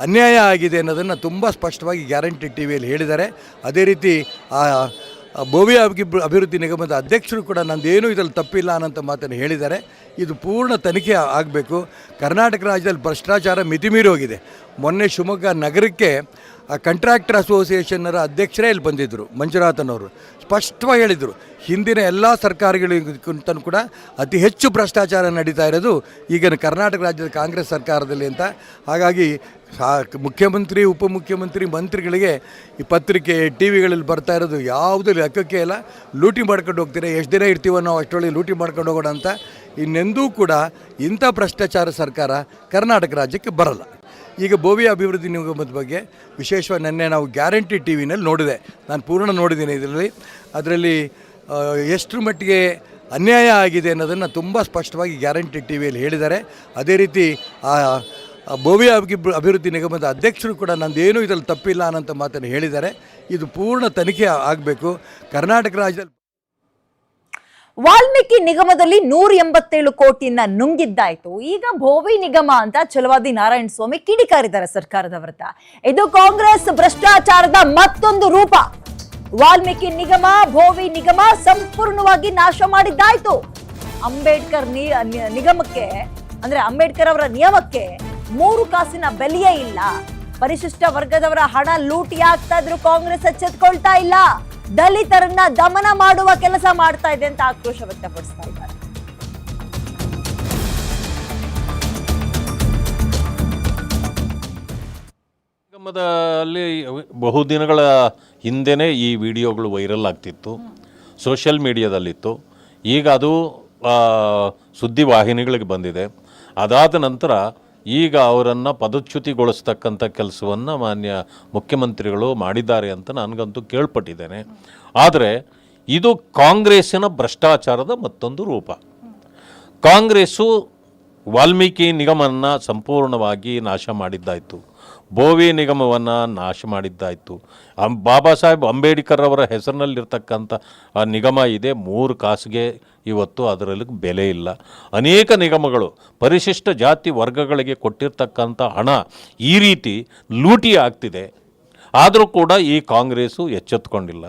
ಅನ್ಯಾಯ ಆಗಿದೆ ಅನ್ನೋದನ್ನು ತುಂಬ ಸ್ಪಷ್ಟವಾಗಿ ಗ್ಯಾರಂಟಿ ಟಿ ವಿಯಲ್ಲಿ ಹೇಳಿದ್ದಾರೆ. ಅದೇ ರೀತಿ ಆ ಅಭಿ- ಅಭಿವೃದ್ಧಿ ನಿಗಮದ ಅಧ್ಯಕ್ಷರು ಕೂಡ ನಂದೇನೂ ಇದರಲ್ಲಿ ತಪ್ಪಿಲ್ಲ ಅನ್ನೋಂಥ ಮಾತನ್ನು ಹೇಳಿದ್ದಾರೆ. ಇದು ಪೂರ್ಣ ತನಿಖೆ ಆಗಬೇಕು. ಕರ್ನಾಟಕ ರಾಜ್ಯದಲ್ಲಿ ಭ್ರಷ್ಟಾಚಾರ ಮಿತಿಮೀರಿ ಹೋಗಿದೆ. ಮೊನ್ನೆ ಶಿವಮೊಗ್ಗ ನಗರಕ್ಕೆ ಆ ಕಂಟ್ರಾಕ್ಟರ್ ಅಸೋಸಿಯೇಷನ್ನರ ಅಧ್ಯಕ್ಷರೇ ಇಲ್ಲಿ ಬಂದಿದ್ದರು ಮಂಜುನಾಥನವರು. ಸ್ಪಷ್ಟವಾಗಿ ಹೇಳಿದರು, ಹಿಂದಿನ ಎಲ್ಲ ಸರ್ಕಾರಗಳಿಗಿಂತನೂ ಕೂಡ ಅತಿ ಹೆಚ್ಚು ಭ್ರಷ್ಟಾಚಾರ ನಡೀತಾ ಇರೋದು ಈಗಿನ ಕರ್ನಾಟಕ ರಾಜ್ಯದ ಕಾಂಗ್ರೆಸ್ ಸರ್ಕಾರದಲ್ಲಿ ಅಂತ. ಹಾಗಾಗಿ ಮುಖ್ಯಮಂತ್ರಿ, ಉಪಮುಖ್ಯಮಂತ್ರಿ, ಮಂತ್ರಿಗಳಿಗೆ ಈ ಪತ್ರಿಕೆ ಟಿ ವಿಗಳಲ್ಲಿ ಬರ್ತಾ ಇರೋದು ಯಾವುದೂ ಲೆಕ್ಕಕ್ಕೆ ಇಲ್ಲ. ಲೂಟಿ ಮಾಡ್ಕೊಂಡು ಹೋಗ್ತೀರಾ, ಎಷ್ಟು ದಿನ ಇರ್ತೀವೋ ನಾವು ಅಷ್ಟರೊಳಗೆ ಲೂಟಿ ಮಾಡ್ಕೊಂಡು ಹೋಗೋಣ ಅಂತ. ಇನ್ನೆಂದೂ ಕೂಡ ಇಂಥ ಭ್ರಷ್ಟಾಚಾರ ಸರ್ಕಾರ ಕರ್ನಾಟಕ ರಾಜ್ಯಕ್ಕೆ ಬರಲ್ಲ. ಈಗ ಬೋವಿ ಅಭಿವೃದ್ಧಿ ನಿಗಮದ ಬಗ್ಗೆ ವಿಶೇಷವಾಗಿ ನೆನ್ನೆ ನಾವು ಗ್ಯಾರಂಟಿ ಟಿ ವಿನಲ್ಲಿ ನೋಡಿದೆ. ನಾನು ಪೂರ್ಣ ನೋಡಿದ್ದೀನಿ ಇದರಲ್ಲಿ. ಅದರಲ್ಲಿ ಎಷ್ಟರ ಮಟ್ಟಿಗೆ ಅನ್ಯಾಯ ಆಗಿದೆ ಅನ್ನೋದನ್ನು ತುಂಬ ಸ್ಪಷ್ಟವಾಗಿ ಗ್ಯಾರಂಟಿ ಟಿ ವಿಯಲ್ಲಿ ಹೇಳಿದ್ದಾರೆ. ಅದೇ ರೀತಿ, ಆ ಅಭಿ, ಅಭಿವೃದ್ಧಿ ನಿಗಮದ ಅಧ್ಯಕ್ಷರು ಕೂಡ ನಂದೇನೂ ಇದರಲ್ಲಿ ತಪ್ಪಿಲ್ಲ ಅನ್ನೋಂಥ ಮಾತನ್ನು ಹೇಳಿದ್ದಾರೆ. ಇದು ಪೂರ್ಣ ತನಿಖೆ ಆಗಬೇಕು. ಕರ್ನಾಟಕ ರಾಜ್ಯದಲ್ಲಿ ವಾಲ್ಮೀಕಿ ನಿಗಮದಲ್ಲಿ ನೂರ ಎಂಬತ್ತೇಳು ಕೋಟಿಯನ್ನ ನುಂಗಿದ್ದಾಯ್ತು. ಈಗ ಭೋವಿ ನಿಗಮ ಅಂತ ಚಲವಾದಿ ನಾರಾಯಣ ಸ್ವಾಮಿ ಕಿಡಿಕಾರಿದ್ದಾರೆ ಸರ್ಕಾರದ ವಿರುದ್ಧ ಇದು ಕಾಂಗ್ರೆಸ್ ಭ್ರಷ್ಟಾಚಾರದ ಮತ್ತೊಂದು ರೂಪ. ವಾಲ್ಮೀಕಿ ನಿಗಮ, ಭೋವಿ ನಿಗಮ ಸಂಪೂರ್ಣವಾಗಿ ನಾಶ ಮಾಡಿದ್ದಾಯ್ತು. ಅಂಬೇಡ್ಕರ್ ನಿಗಮಕ್ಕೆ, ಅಂದ್ರೆ ಅಂಬೇಡ್ಕರ್ ಅವರ ನಿಯಮಕ್ಕೆ ಮೂರು ಕಾಸಿನ ಬೆಲೆಯೇ ಇಲ್ಲ. ಪರಿಶಿಷ್ಟ ವರ್ಗದವರ ಹಣ ಲೂಟಿ ಆಗ್ತಾ ಇದ್ರು, ಕಾಂಗ್ರೆಸ್ ಎಚ್ಚೆತ್ಕೊಳ್ತಾ ಇಲ್ಲ. ದಲಿತರನ್ನ ದಮನ ಮಾಡುವ ಕೆಲಸ ಮಾಡ್ತಾ ಇದೆ ಅಂತ ಆಕ್ರೋಶ ವ್ಯಕ್ತಪಡಿಸ್ತಾ ಇದ್ದಾರೆ. ನಿಗಮದಲ್ಲಿ ಬಹುದಿನಗಳ ಹಿಂದೆನೇ ಈ ವಿಡಿಯೋಗಳು ವೈರಲ್ ಆಗ್ತಿತ್ತು. ಸೋಷಿಯಲ್ ಮೀಡಿಯಾದಲ್ಲಿತ್ತು. ಈಗ ಅದು ಸುದ್ದಿ ವಾಹಿನಿಗಳಿಗೆ ಬಂದಿದೆ. ಅದಾದ ನಂತರ ಈಗ ಅವರನ್ನು ಪದಚ್ಯುತಿಗೊಳಿಸ್ತಕ್ಕಂಥ ಕೆಲಸವನ್ನು ಮಾನ್ಯ ಮುಖ್ಯಮಂತ್ರಿಗಳು ಮಾಡಿದ್ದಾರೆ ಅಂತ ನನಗಂತೂ ಕೇಳ್ಪಟ್ಟಿದ್ದೇನೆ. ಆದರೆ ಇದು ಕಾಂಗ್ರೆಸ್ಸಿನ ಭ್ರಷ್ಟಾಚಾರದ ಮತ್ತೊಂದು ರೂಪ. ಕಾಂಗ್ರೆಸ್ಸು ವಾಲ್ಮೀಕಿ ನಿಗಮವನ್ನು ಸಂಪೂರ್ಣವಾಗಿ ನಾಶ ಮಾಡಿದ್ದಾಯಿತು. ಬೋವಿ ನಿಗಮವನ್ನು ನಾಶ ಮಾಡಿದ್ದಾಯಿತು. ಅಂ, ಬಾಬಾ ಸಾಹೇಬ್ ಅಂಬೇಡ್ಕರ್ ಅವರ ಹೆಸರಿನಲ್ಲಿರ್ತಕ್ಕಂಥ, ಆ, ನಿಗಮ ಇದೆ. ಮೂರು ಕಾಸಿಗೆ ಇವತ್ತು ಅದರಲ್ಲಿ ಬೆಲೆ ಇಲ್ಲ. ಅನೇಕ ನಿಗಮಗಳು ಪರಿಶಿಷ್ಟ ಜಾತಿ ವರ್ಗಗಳಿಗೆ ಕೊಟ್ಟಿರ್ತಕ್ಕಂಥ ಹಣ ಈ ರೀತಿ ಲೂಟಿ ಆಗ್ತಿದೆ. ಆದರೂ ಕೂಡ ಈ ಕಾಂಗ್ರೆಸ್ಸು ಎಚ್ಚೆತ್ತುಕೊಂಡಿಲ್ಲ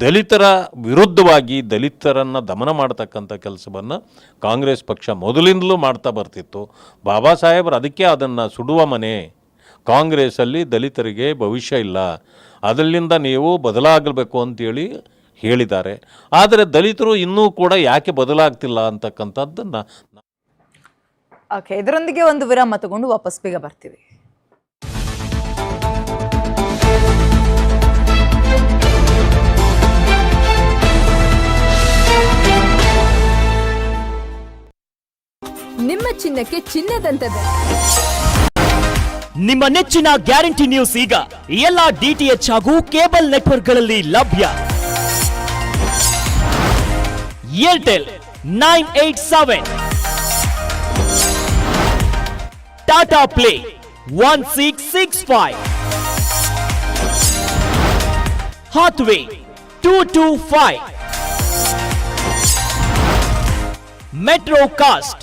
ದಲಿತರ ವಿರುದ್ಧವಾಗಿ ದಲಿತರನ್ನು ದಮನ ಮಾಡ್ತಕ್ಕಂಥ ಕೆಲಸವನ್ನು ಕಾಂಗ್ರೆಸ್ ಪಕ್ಷ ಮೊದಲಿಂದಲೂ ಮಾಡ್ತಾ ಬರ್ತಿತ್ತು. ಬಾಬಾ ಸಾಹೇಬರು ಅದಕ್ಕೆ ಅದನ್ನು ಸುಡುವ ಮನೆ ಕಾಂಗ್ರೆಸ್ಸಲ್ಲಿ ದಲಿತರಿಗೆ ಭವಿಷ್ಯ ಇಲ್ಲ. ಅದರಿಂದ ನೀವು ಬದಲಾಗಬೇಕು ಅಂತೇಳಿ ಹೇಳಿದ್ದಾರೆ. ಆದರೆ ದಲಿತರು ಇನ್ನೂ ಕೂಡ ಯಾಕೆ ಬದಲಾಗ್ತಿಲ್ಲ ಅಂತಕ್ಕಂಥದ್ದನ್ನು ಓಕೆ ಇದರೊಂದಿಗೆ ಒಂದು ವಿರಾಮ ತಗೊಂಡು ವಾಪಸ್ ಬೇಗ ಬರ್ತೀವಿ. ನಿಮ್ಮ ಚಿನ್ನಕ್ಕೆ ಚಿನ್ನದಂತೆ ಬೆಲೆ ನಿಮ್ಮ ನೆಚ್ಚಿನ ಗ್ಯಾರಂಟಿ ನ್ಯೂಸ್ ಈಗ ಎಲ್ಲ ಡಿಟಿಎಚ್ ಹಾಗೂ ಕೇಬಲ್ ನೆಟ್ವರ್ಕ್ಗಳಲ್ಲಿ ಲಭ್ಯ. Airtel nine eight seven. Tata Play one six six five. Hathway two two five. Metro Cast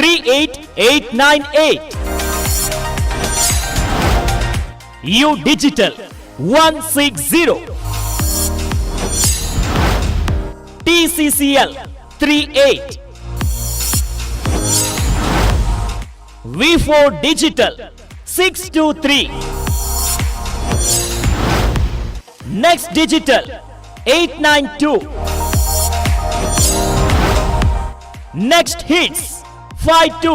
three eight eight nine eight. U Digital one six zero TCCL three eight V four Digital six two three Next Digital eight nine two Next Hits five two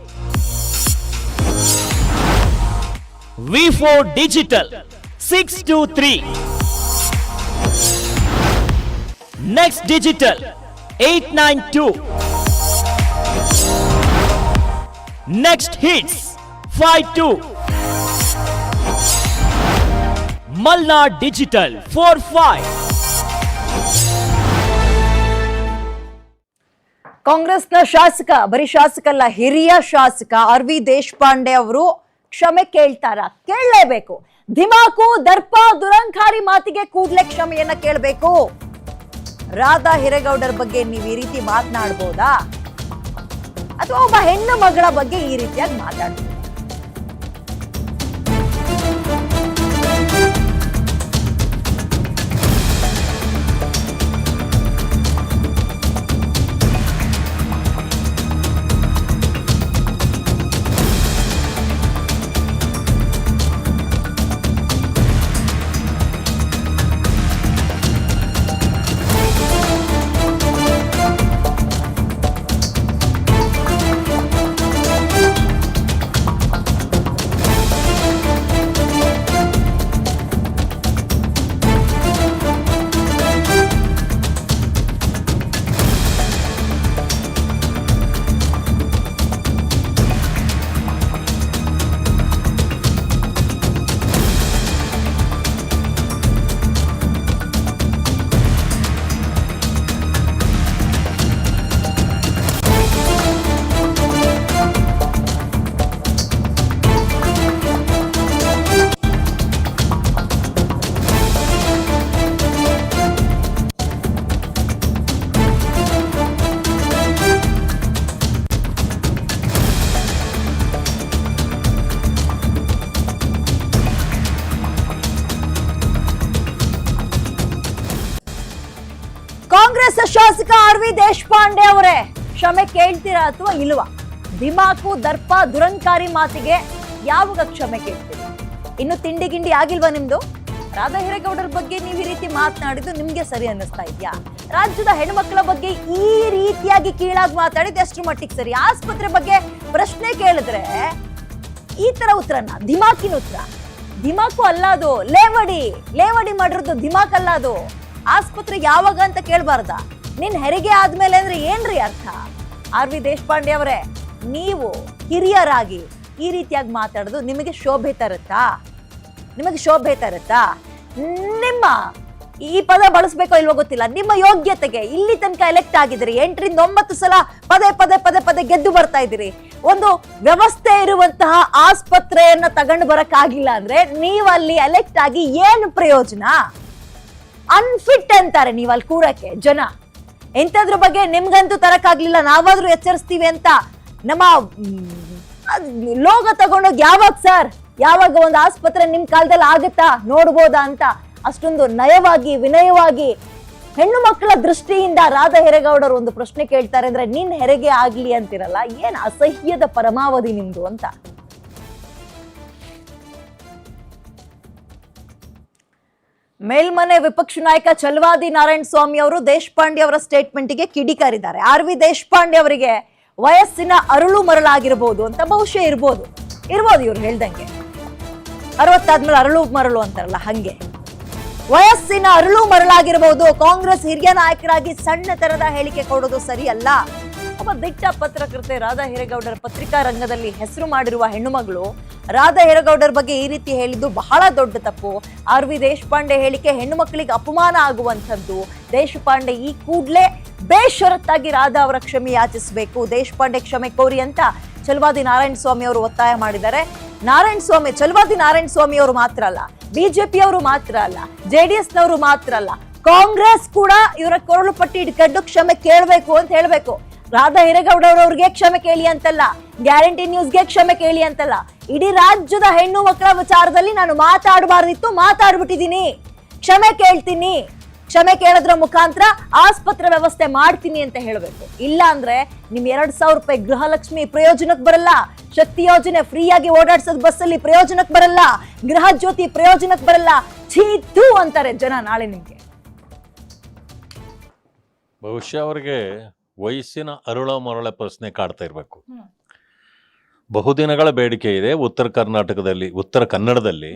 V four Digital six two three Next Digital eight nine two Next Hits five two Malnad Digital four five ಕಾಂಗ್ರೆಸ್ನ ಶಾಸಕ, ಬರೀ ಶಾಸಕ ಅಲ್ಲ ಹಿರಿಯ ಶಾಸಕ R V Deshpande ಅವರು ಕ್ಷಮೆ ಕೇಳ್ತಾರ. ಕೇಳಲೇಬೇಕು. ಧಿಮಾಕು ದರ್ಪ, ದುರಂಕಾರಿ ಮಾತಿಗೆ ಕೂಡ್ಲೆ ಕ್ಷಮೆಯನ್ನ ಕೇಳಬೇಕು. ರಾಧಾ ಹಿರೇಗೌಡರ ಬಗ್ಗೆ ನೀವು ಈ ರೀತಿ ಮಾತನಾಡ್ಬೋದಾ? ಅಥವಾ ಒಬ್ಬ ಹೆಣ್ಣು ಮಗಳ ಬಗ್ಗೆ ಈ ರೀತಿಯಾಗಿ ಮಾತಾಡ್ಬೋದು ದೇಶಪಾಂಡೆ ಅವರೇ, ಕ್ಷಮೆ ಕೇಳ್ತೀರಾ ಅಥವಾ ಇಲ್ವಾ? ದಿಮಾಕು, ದರ್ಪ, ದುರಂಕಾರಿ ಮಾತಿಗೆ ಯಾವಾಗ ಕ್ಷಮೆ ಕೇಳ್ತೀರಿ? ಇನ್ನು ತಿಂಡಿ ಗಿಂಡಿ ಆಗಿಲ್ವಾ ನಿಮ್ದು? ರಾಧಾ ಹಿರೇಗೌಡರ ಬಗ್ಗೆ ನೀವು ಈ ರೀತಿ ಮಾತನಾಡಿದ್ದು ನಿಮ್ಗೆ ಸರಿ ಅನ್ನಿಸ್ತಾ ಇದೆಯಾ? ರಾಜ್ಯದ ಹೆಣ್ಮಕ್ಳ ಬಗ್ಗೆ ಈ ರೀತಿಯಾಗಿ ಕೀಳಾಗಿ ಮಾತಾಡಿದ್ದು ಎಷ್ಟು ಮಟ್ಟಿಗೆ ಸರಿ? ಆಸ್ಪತ್ರೆ ಬಗ್ಗೆ ಪ್ರಶ್ನೆ ಕೇಳಿದ್ರೆ ಈ ತರ ಉತ್ತರನ? ದಿಮಾಕಿನ ಉತ್ತರ. ದಿಮಾಕು ಅಲ್ಲ ಅದು ಲೇವಡಿ ಲೇವಡಿ ಮಾಡಿರೋದು ದಿಮಾಕ್ ಅಲ್ಲ ಅದು ಆಸ್ಪತ್ರೆ ಯಾವಾಗ ಅಂತ ಕೇಳಬಾರ್ದ? ನಿನ್ ಹೆರಿಗೆ ಆದ್ಮೇಲೆ ಅಂದ್ರೆ ಏನ್ರಿ ಅರ್ಥ? ಆರ್ ವಿ ದೇಶಪಾಂಡೆ ಅವರೇ, ನೀವು ಹಿರಿಯರಾಗಿ ಈ ರೀತಿಯಾಗಿ ಮಾತಾಡೋದು ನಿಮಗೆ ಶೋಭೆ ತರುತ್ತಾ? ನಿಮಗೆ ಶೋಭೆ ತರುತ್ತಾ? ನಿಮ್ಮ ಈ ಪದ ಬಳಸ್ಬೇಕೋ ಇಲ್ವೋ ಗೊತ್ತಿಲ್ಲ. ನಿಮ್ಮ ಯೋಗ್ಯತೆಗೆ ಇಲ್ಲಿ ತನಕ ಎಲೆಕ್ಟ್ ಆಗಿದ್ರಿ ಎಂಟರಿಂದ ಒಂಬತ್ತು ಸಲ ಪದೇ ಪದೇ ಪದೇ ಪದೇ ಗೆದ್ದು ಬರ್ತಾ ಇದ್ದೀರಿ. ಒಂದು ವ್ಯವಸ್ಥೆ ಇರುವಂತಹ ಆಸ್ಪತ್ರೆಯನ್ನ ತಗೊಂಡು ಬರಕ್ ಆಗಿಲ್ಲ ಅಂದ್ರೆ ನೀವಲ್ಲಿ ಎಲೆಕ್ಟ್ ಆಗಿ ಏನು ಪ್ರಯೋಜನ? ಅನ್ಫಿಟ್ ಅಂತಾರೆ ನೀವಲ್ಲಿ ಕೂರಕ್ಕೆ ಜನ. ಎಂತದ್ರ ಬಗ್ಗೆ ನಿಮ್ಗಂತೂ ತರಕ್ಕಾಗ್ಲಿಲ್ಲ ನಾವಾದ್ರೂ ಎಚ್ಚರಿಸ್ತೀವಿ ಅಂತ ನಮ್ಮ ಲೋಗ ತಗೊಂಡೋಗಿ ಯಾವಾಗ ಸರ್? ಯಾವಾಗ ಒಂದು ಆಸ್ಪತ್ರೆ ನಿಮ್ ಕಾಲದಲ್ಲಿ ಆಗುತ್ತಾ? ನೋಡ್ಬೋದಾ ಅಂತ ಅಷ್ಟೊಂದು ನಯವಾಗಿ, ವಿನಯವಾಗಿ ಹೆಣ್ಣು ಮಕ್ಕಳ ದೃಷ್ಟಿಯಿಂದ ರಾಧಾ ಹೆರೆಗೌಡರು ಒಂದು ಪ್ರಶ್ನೆ ಕೇಳ್ತಾರೆ ಅಂದ್ರೆ, ನಿನ್ ಹೆರಿಗೆ ಆಗ್ಲಿ ಅಂತಿರಲ್ಲ, ಏನ್ ಅಸಹ್ಯದ ಪರಮಾವಧಿ ನಿಮ್ದು ಅಂತ? ಮೇಲ್ಮನೆ ವಿಪಕ್ಷ ನಾಯಕ ಚಲವಾದಿ ನಾರಾಯಣ ಸ್ವಾಮಿ ಅವರು ದೇಶಪಾಂಡೆ ಅವರ ಸ್ಟೇಟ್ಮೆಂಟ್ಗೆ ಕಿಡಿಕಾರಿದ್ದಾರೆ. ಆರ್ ವಿ ದೇಶಪಾಂಡೆ ಅವರಿಗೆ ವಯಸ್ಸಿನ ಅರಳು ಮರಳಾಗಿರ್ಬೋದು ಅಂತ ಬಹುಶಃ ಇರ್ಬೋದು. ಇರ್ಬೋದು ಇವ್ರು ಹೇಳ್ದಂಗೆ. ಅರವತ್ತಾದ್ಮೇಲೆ ಅರಳು ಮರಳು ಅಂತಾರಲ್ಲ ಹಂಗೆ. ವಯಸ್ಸಿನ ಅರಳು ಮರಳಾಗಿರಬಹುದು ಕಾಂಗ್ರೆಸ್ ಹಿರಿಯ ನಾಯಕರಾಗಿ ಸಣ್ಣ ತರದ ಹೇಳಿಕೆ ಕೊಡೋದು ಸರಿಯಲ್ಲ. ಒಬ್ಬ ದಿಟ್ಟ ಪತ್ರಕರ್ತೆ ರಾಧಾ ಹಿರೇಗೌಡರ ಪತ್ರಿಕಾ ರಂಗದಲ್ಲಿ ಹೆಸರು ಮಾಡಿರುವ ಹೆಣ್ಣುಮಗಳು, ರಾಧಾ ಹಿರೇಗೌಡರ ಬಗ್ಗೆ ಈ ರೀತಿ ಹೇಳಿದ್ದು ಬಹಳ ದೊಡ್ಡ ತಪ್ಪು. ಆರ್ ವಿ ದೇಶಪಾಂಡೆ ಹೇಳಿಕೆ ಹೆಣ್ಣು ಮಕ್ಕಳಿಗೆ ಅಪಮಾನ ಆಗುವಂಥದ್ದು. ದೇಶಪಾಂಡೆ ಈ ಕೂಡಲೇ ಬೇಷರತ್ತಾಗಿ ರಾಧಾ ಅವರ ಕ್ಷಮೆ ಯಾಚಿಸಬೇಕು. ದೇಶಪಾಂಡೆ ಕ್ಷಮೆ ಕೋರಿ ಅಂತ ಚಲವಾದಿ ನಾರಾಯಣ ಸ್ವಾಮಿ ಅವರು ಒತ್ತಾಯ ಮಾಡಿದ್ದಾರೆ. ನಾರಾಯಣ ಸ್ವಾಮಿ ಚಲುವಾದಿ ನಾರಾಯಣ ಸ್ವಾಮಿ ಅವರು ಮಾತ್ರ ಅಲ್ಲ, ಬಿಜೆಪಿ ಅವರು ಮಾತ್ರ ಅಲ್ಲ ಜೆಡಿಎಸ್ ನವರು ಮಾತ್ರ ಅಲ್ಲ, ಕಾಂಗ್ರೆಸ್ ಕೂಡ ಇವರ ಕೊರಳು ಪಟ್ಟಿ ಹಿಡ್ಕೊಂಡು ಕ್ಷಮೆ ಕೇಳಬೇಕು ಅಂತ ಹೇಳ್ಬೇಕು. ರಾಧಾ ಹಿರೇಗೌಡರವ್ರಿಗೆ ಕ್ಷಮೆ ಕೇಳಿ ಅಂತಲ್ಲ, ಗ್ಯಾರಂಟಿ ನ್ಯೂಸ್ಗೆ ಕ್ಷಮೆ ಕೇಳಿ ಅಂತಲ್ಲ, ಇಡೀ ರಾಜ್ಯದ ಹೆಣ್ಣು ಮಕ್ಕಳ ವಿಚಾರದಲ್ಲಿ ನಾನು ಮಾತಾಡಬಾರ್ದಿತ್ತು, ಮಾತಾಡ್ಬಿಟ್ಟಿದ್ದೀನಿ. ಕ್ಷಮೆ ಕೇಳ್ತೀನಿ. ಕ್ಷಮೆ ಕೇಳೋದ್ರ ಮುಖಾಂತರ ಆಸ್ಪತ್ರೆ ವ್ಯವಸ್ಥೆ ಮಾಡ್ತೀನಿ ಅಂತ ಹೇಳಬೇಕು. ಇಲ್ಲ ಅಂದ್ರೆ ನಿಮ್ ಎರಡ್ ಸಾವಿರ ರೂಪಾಯಿ ಗೃಹಲಕ್ಷ್ಮಿ ಪ್ರಯೋಜನಕ್ಕೆ ಬರಲ್ಲ, ಶಕ್ತಿ ಯೋಜನೆ ಫ್ರೀ ಆಗಿ ಓಡಾಡ್ಸೋದ್ ಬಸ್ಸಲ್ಲಿ ಪ್ರಯೋಜನಕ್ಕೆ ಬರಲ್ಲ, ಗೃಹ ಜ್ಯೋತಿ ಪ್ರಯೋಜನಕ್ಕೆ ಬರಲ್ಲ ಛೀತು ಅಂತಾರೆ ಜನ ನಾಳೆ ನಿಮ್ಗೆ. ಬಹುಶಃ ಅವರಿಗೆ ವಯಸ್ಸಿನ ಅರುಳ ಮರಳ ಪ್ರಶ್ನೆ ಕಾಡ್ತಾ ಇರಬೇಕು. ಬಹುದಿನಗಳ ಬೇಡಿಕೆ ಇದೆ ಉತ್ತರ ಕರ್ನಾಟಕದಲ್ಲಿ ಉತ್ತರ ಕನ್ನಡದಲ್ಲಿ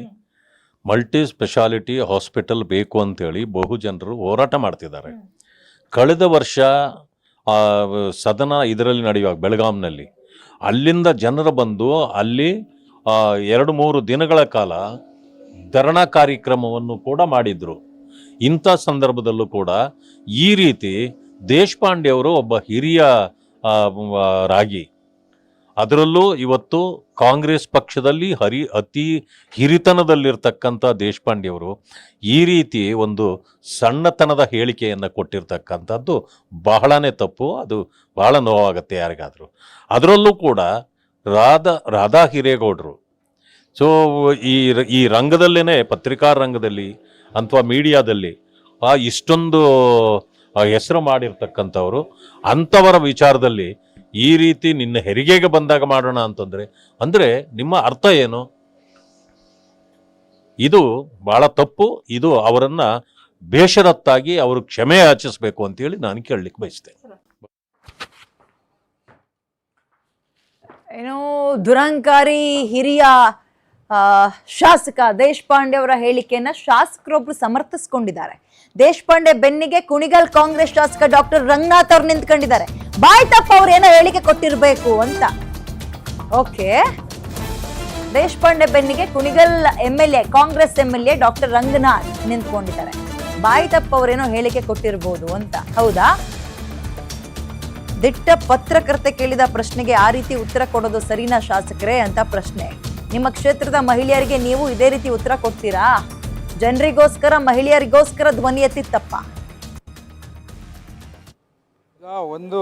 ಮಲ್ಟಿ ಸ್ಪೆಷಾಲಿಟಿ ಹಾಸ್ಪಿಟಲ್ ಬೇಕು ಅಂತೇಳಿ ಬಹು ಜನರು ಹೋರಾಟ ಮಾಡ್ತಿದ್ದಾರೆ. ಕಳೆದ ವರ್ಷ ಸದನ ಇದರಲ್ಲಿ ನಡೆಯುವಾಗ ಬೆಳಗಾಂನಲ್ಲಿ ಅಲ್ಲಿಂದ ಜನರು ಬಂದು ಅಲ್ಲಿ ಎರಡು ಮೂರು ದಿನಗಳ ಕಾಲ ಧರಣಾ ಕಾರ್ಯಕ್ರಮವನ್ನು ಕೂಡ ಮಾಡಿದರು. ಇಂಥ ಸಂದರ್ಭದಲ್ಲೂ ಕೂಡ ಈ ರೀತಿ ದೇಶಪಾಂಡೆ ಅವರು ಒಬ್ಬ ಹಿರಿಯ ರಾಗಿ. ಅದರಲ್ಲೂ ಇವತ್ತು ಕಾಂಗ್ರೆಸ್ ಪಕ್ಷದಲ್ಲಿ ಹರಿ, ಅತಿ ಹಿರಿತನದಲ್ಲಿರ್ತಕ್ಕಂಥ ದೇಶಪಾಂಡೆಯವರು ಈ ರೀತಿ ಒಂದು ಸಣ್ಣತನದ ಹೇಳಿಕೆಯನ್ನು ಕೊಟ್ಟಿರ್ತಕ್ಕಂಥದ್ದು ಬಹಳನೇ ತಪ್ಪು. ಅದು ಬಹಳ ನೋವಾಗುತ್ತೆ ಯಾರಿಗಾದರೂ. ಅದರಲ್ಲೂ ಕೂಡ ರಾಧಾ ರಾಧಾ ಹಿರೇಗೌಡರು. ಸೊ ಈ ಈ ರಂಗದಲ್ಲೇ ಪತ್ರಿಕಾ ರಂಗದಲ್ಲಿ ಅಥವಾ ಮೀಡಿಯಾದಲ್ಲಿ, ಆ, ಇಷ್ಟೊಂದು ಹೆಸರು ಮಾಡಿರ್ತಕ್ಕಂಥವ್ರು ಅಂಥವರ ವಿಚಾರದಲ್ಲಿ ಈ ರೀತಿ ನಿನ್ನ ಹೆರಿಗೆಗೆ ಬಂದಾಗ ಮಾಡೋಣ ಅಂತಂದ್ರೆ ಅಂದ್ರೆ ನಿಮ್ಮ ಅರ್ಥ ಏನು? ಇದು ಬಹಳ ತಪ್ಪು ಇದು ಅವರನ್ನ ಬೇಷರತ್ತಾಗಿ ಅವರು ಕ್ಷಮೆ ಯಾಚಿಸಬೇಕು ಅಂತೇಳಿ ನಾನು ಕೇಳಲಿಕ್ಕೆ ಬಯಸ್ತೇನೆ. ಏನೋ ದುರಂಕಾರಿ ಹಿರಿಯ ಆ, ಶಾಸಕ ದೇಶಪಾಂಡೆ ಅವರ ಹೇಳಿಕೆಯನ್ನ ಶಾಸಕರೊಬ್ರು ಸಮರ್ಥಿಸ್ಕೊಂಡಿದ್ದಾರೆ. ದೇಶಪಾಂಡೆ ಬೆನ್ನಿಗೆ ಕುಣಿಗಲ್ ಕಾಂಗ್ರೆಸ್ ಶಾಸಕ ಡಾಕ್ಟರ್ ರಂಗನಾಥ್ ಅವ್ರು ನಿಂತ್ಕೊಂಡಿದ್ದಾರೆ. ಬಾಯ್ತಪ್ಪ ಅವ್ರು ಏನೋ ಹೇಳಿಕೆ ಕೊಟ್ಟಿರ್ಬೇಕು ಅಂತ. ಓಕೆ. ದೇಶಪಾಂಡೆ ಬೆನ್ನಿಗೆ Kunigal M L A, Congress M L A doctor Ranganath ನಿಂತ್ಕೊಂಡಿದ್ದಾರೆ. ಬಾಯ್ತಪ್ಪ ಅವರೇನೋ ಹೇಳಿಕೆ ಕೊಟ್ಟಿರ್ಬೋದು ಅಂತ. ಹೌದಾ? ದಿಟ್ಟ ಪತ್ರಕರ್ತೆ ಕೇಳಿದ ಪ್ರಶ್ನೆಗೆ ಆ ರೀತಿ ಉತ್ತರ ಕೊಡೋದು ಸರಿನಾ ಶಾಸಕರೇ ಅಂತ ಪ್ರಶ್ನೆ. ನಿಮ್ಮ ಕ್ಷೇತ್ರದ ಮಹಿಳೆಯರಿಗೆ ನೀವು ಇದೇ ರೀತಿ ಉತ್ತರ ಕೊಡ್ತೀರಾ? ಜನರಿಗೋಸ್ಕರ, ಮಹಿಳೆಯರಿಗೋಸ್ಕರ ಧ್ವನಿ ಎತ್ತಿತ್ತಪ್ಪ. ಒಂದು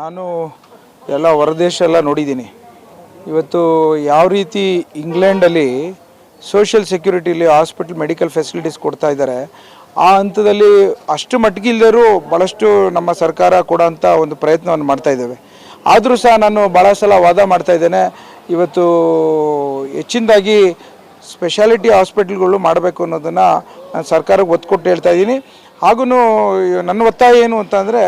ನಾನು ಎಲ್ಲ ಹೊರದೇಶ ಎಲ್ಲ ನೋಡಿದ್ದೀನಿ. ಇವತ್ತು ಯಾವ ರೀತಿ ಇಂಗ್ಲೆಂಡಲ್ಲಿ ಸೋಷಿಯಲ್ ಸೆಕ್ಯೂರಿಟಿಲಿ ಹಾಸ್ಪಿಟಲ್ ಮೆಡಿಕಲ್ ಫೆಸಿಲಿಟೀಸ್ ಕೊಡ್ತಾ ಇದ್ದಾರೆ, ಆ ಹಂತದಲ್ಲಿ ಅಷ್ಟು ಮಟ್ಟಿಗೆ ಭಾಳಷ್ಟು ನಮ್ಮ ಸರ್ಕಾರ ಕೊಡೋಂಥ ಒಂದು ಪ್ರಯತ್ನವನ್ನು ಮಾಡ್ತಾ ಇದ್ದೇವೆ. ಆದರೂ ಸಹ ನಾನು ಭಾಳ ಸಲ ವಾದ ಮಾಡ್ತಾ ಇದ್ದೇನೆ. ಇವತ್ತು ಹೆಚ್ಚಿನದಾಗಿ ಸ್ಪೆಷಾಲಿಟಿ ಹಾಸ್ಪಿಟ್ಲ್ಗಳು ಮಾಡಬೇಕು ಅನ್ನೋದನ್ನು ನಾನು ಸರ್ಕಾರಕ್ಕೆ ಒತ್ತು ಕೊಟ್ಟು ಹೇಳ್ತಾ ಇದ್ದೀನಿ. ಹಾಗೂ ನನ್ನ ಒತ್ತಾಯ ಏನು ಅಂತಂದರೆ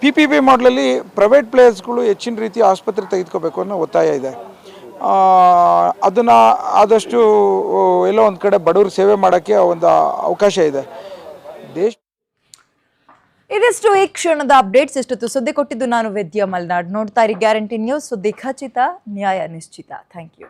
ಪಿ ಪಿ ಪಿ ಮಾಡಲಲ್ಲಿ ಪ್ರೈವೇಟ್ ಪ್ಲೇಯರ್ಸ್ಗಳು ಹೆಚ್ಚಿನ ರೀತಿ ಆಸ್ಪತ್ರೆ ತೆಗೆದುಕೋಬೇಕು ಅನ್ನೋ ಒತ್ತಾಯ ಇದೆ. ಅದನ್ನು ಆದಷ್ಟು ಎಲ್ಲೋ ಒಂದು ಕಡೆ ಬಡವರು ಸೇವೆ ಮಾಡೋಕ್ಕೆ ಒಂದು ಅವಕಾಶ ಇದೆ. ದೇಶ ಇದಿಷ್ಟು ಈ ಕ್ಷಣದ ಅಪ್ಡೇಟ್ಸ್ ಇಷ್ಟೊತ್ತು ಸುದ್ದಿ ಕೊಟ್ಟಿದ್ದು ನಾನು ವೈದ್ಯ ಮಲ್ನಾಡ್. ನೋಡ್ತಾ ಇರಿ ಗ್ಯಾರಂಟಿ ನ್ಯೂಸ್ ಸುದ್ದಿ ಖಚಿತ, ನ್ಯಾಯ ನಿಶ್ಚಿತ. Thank you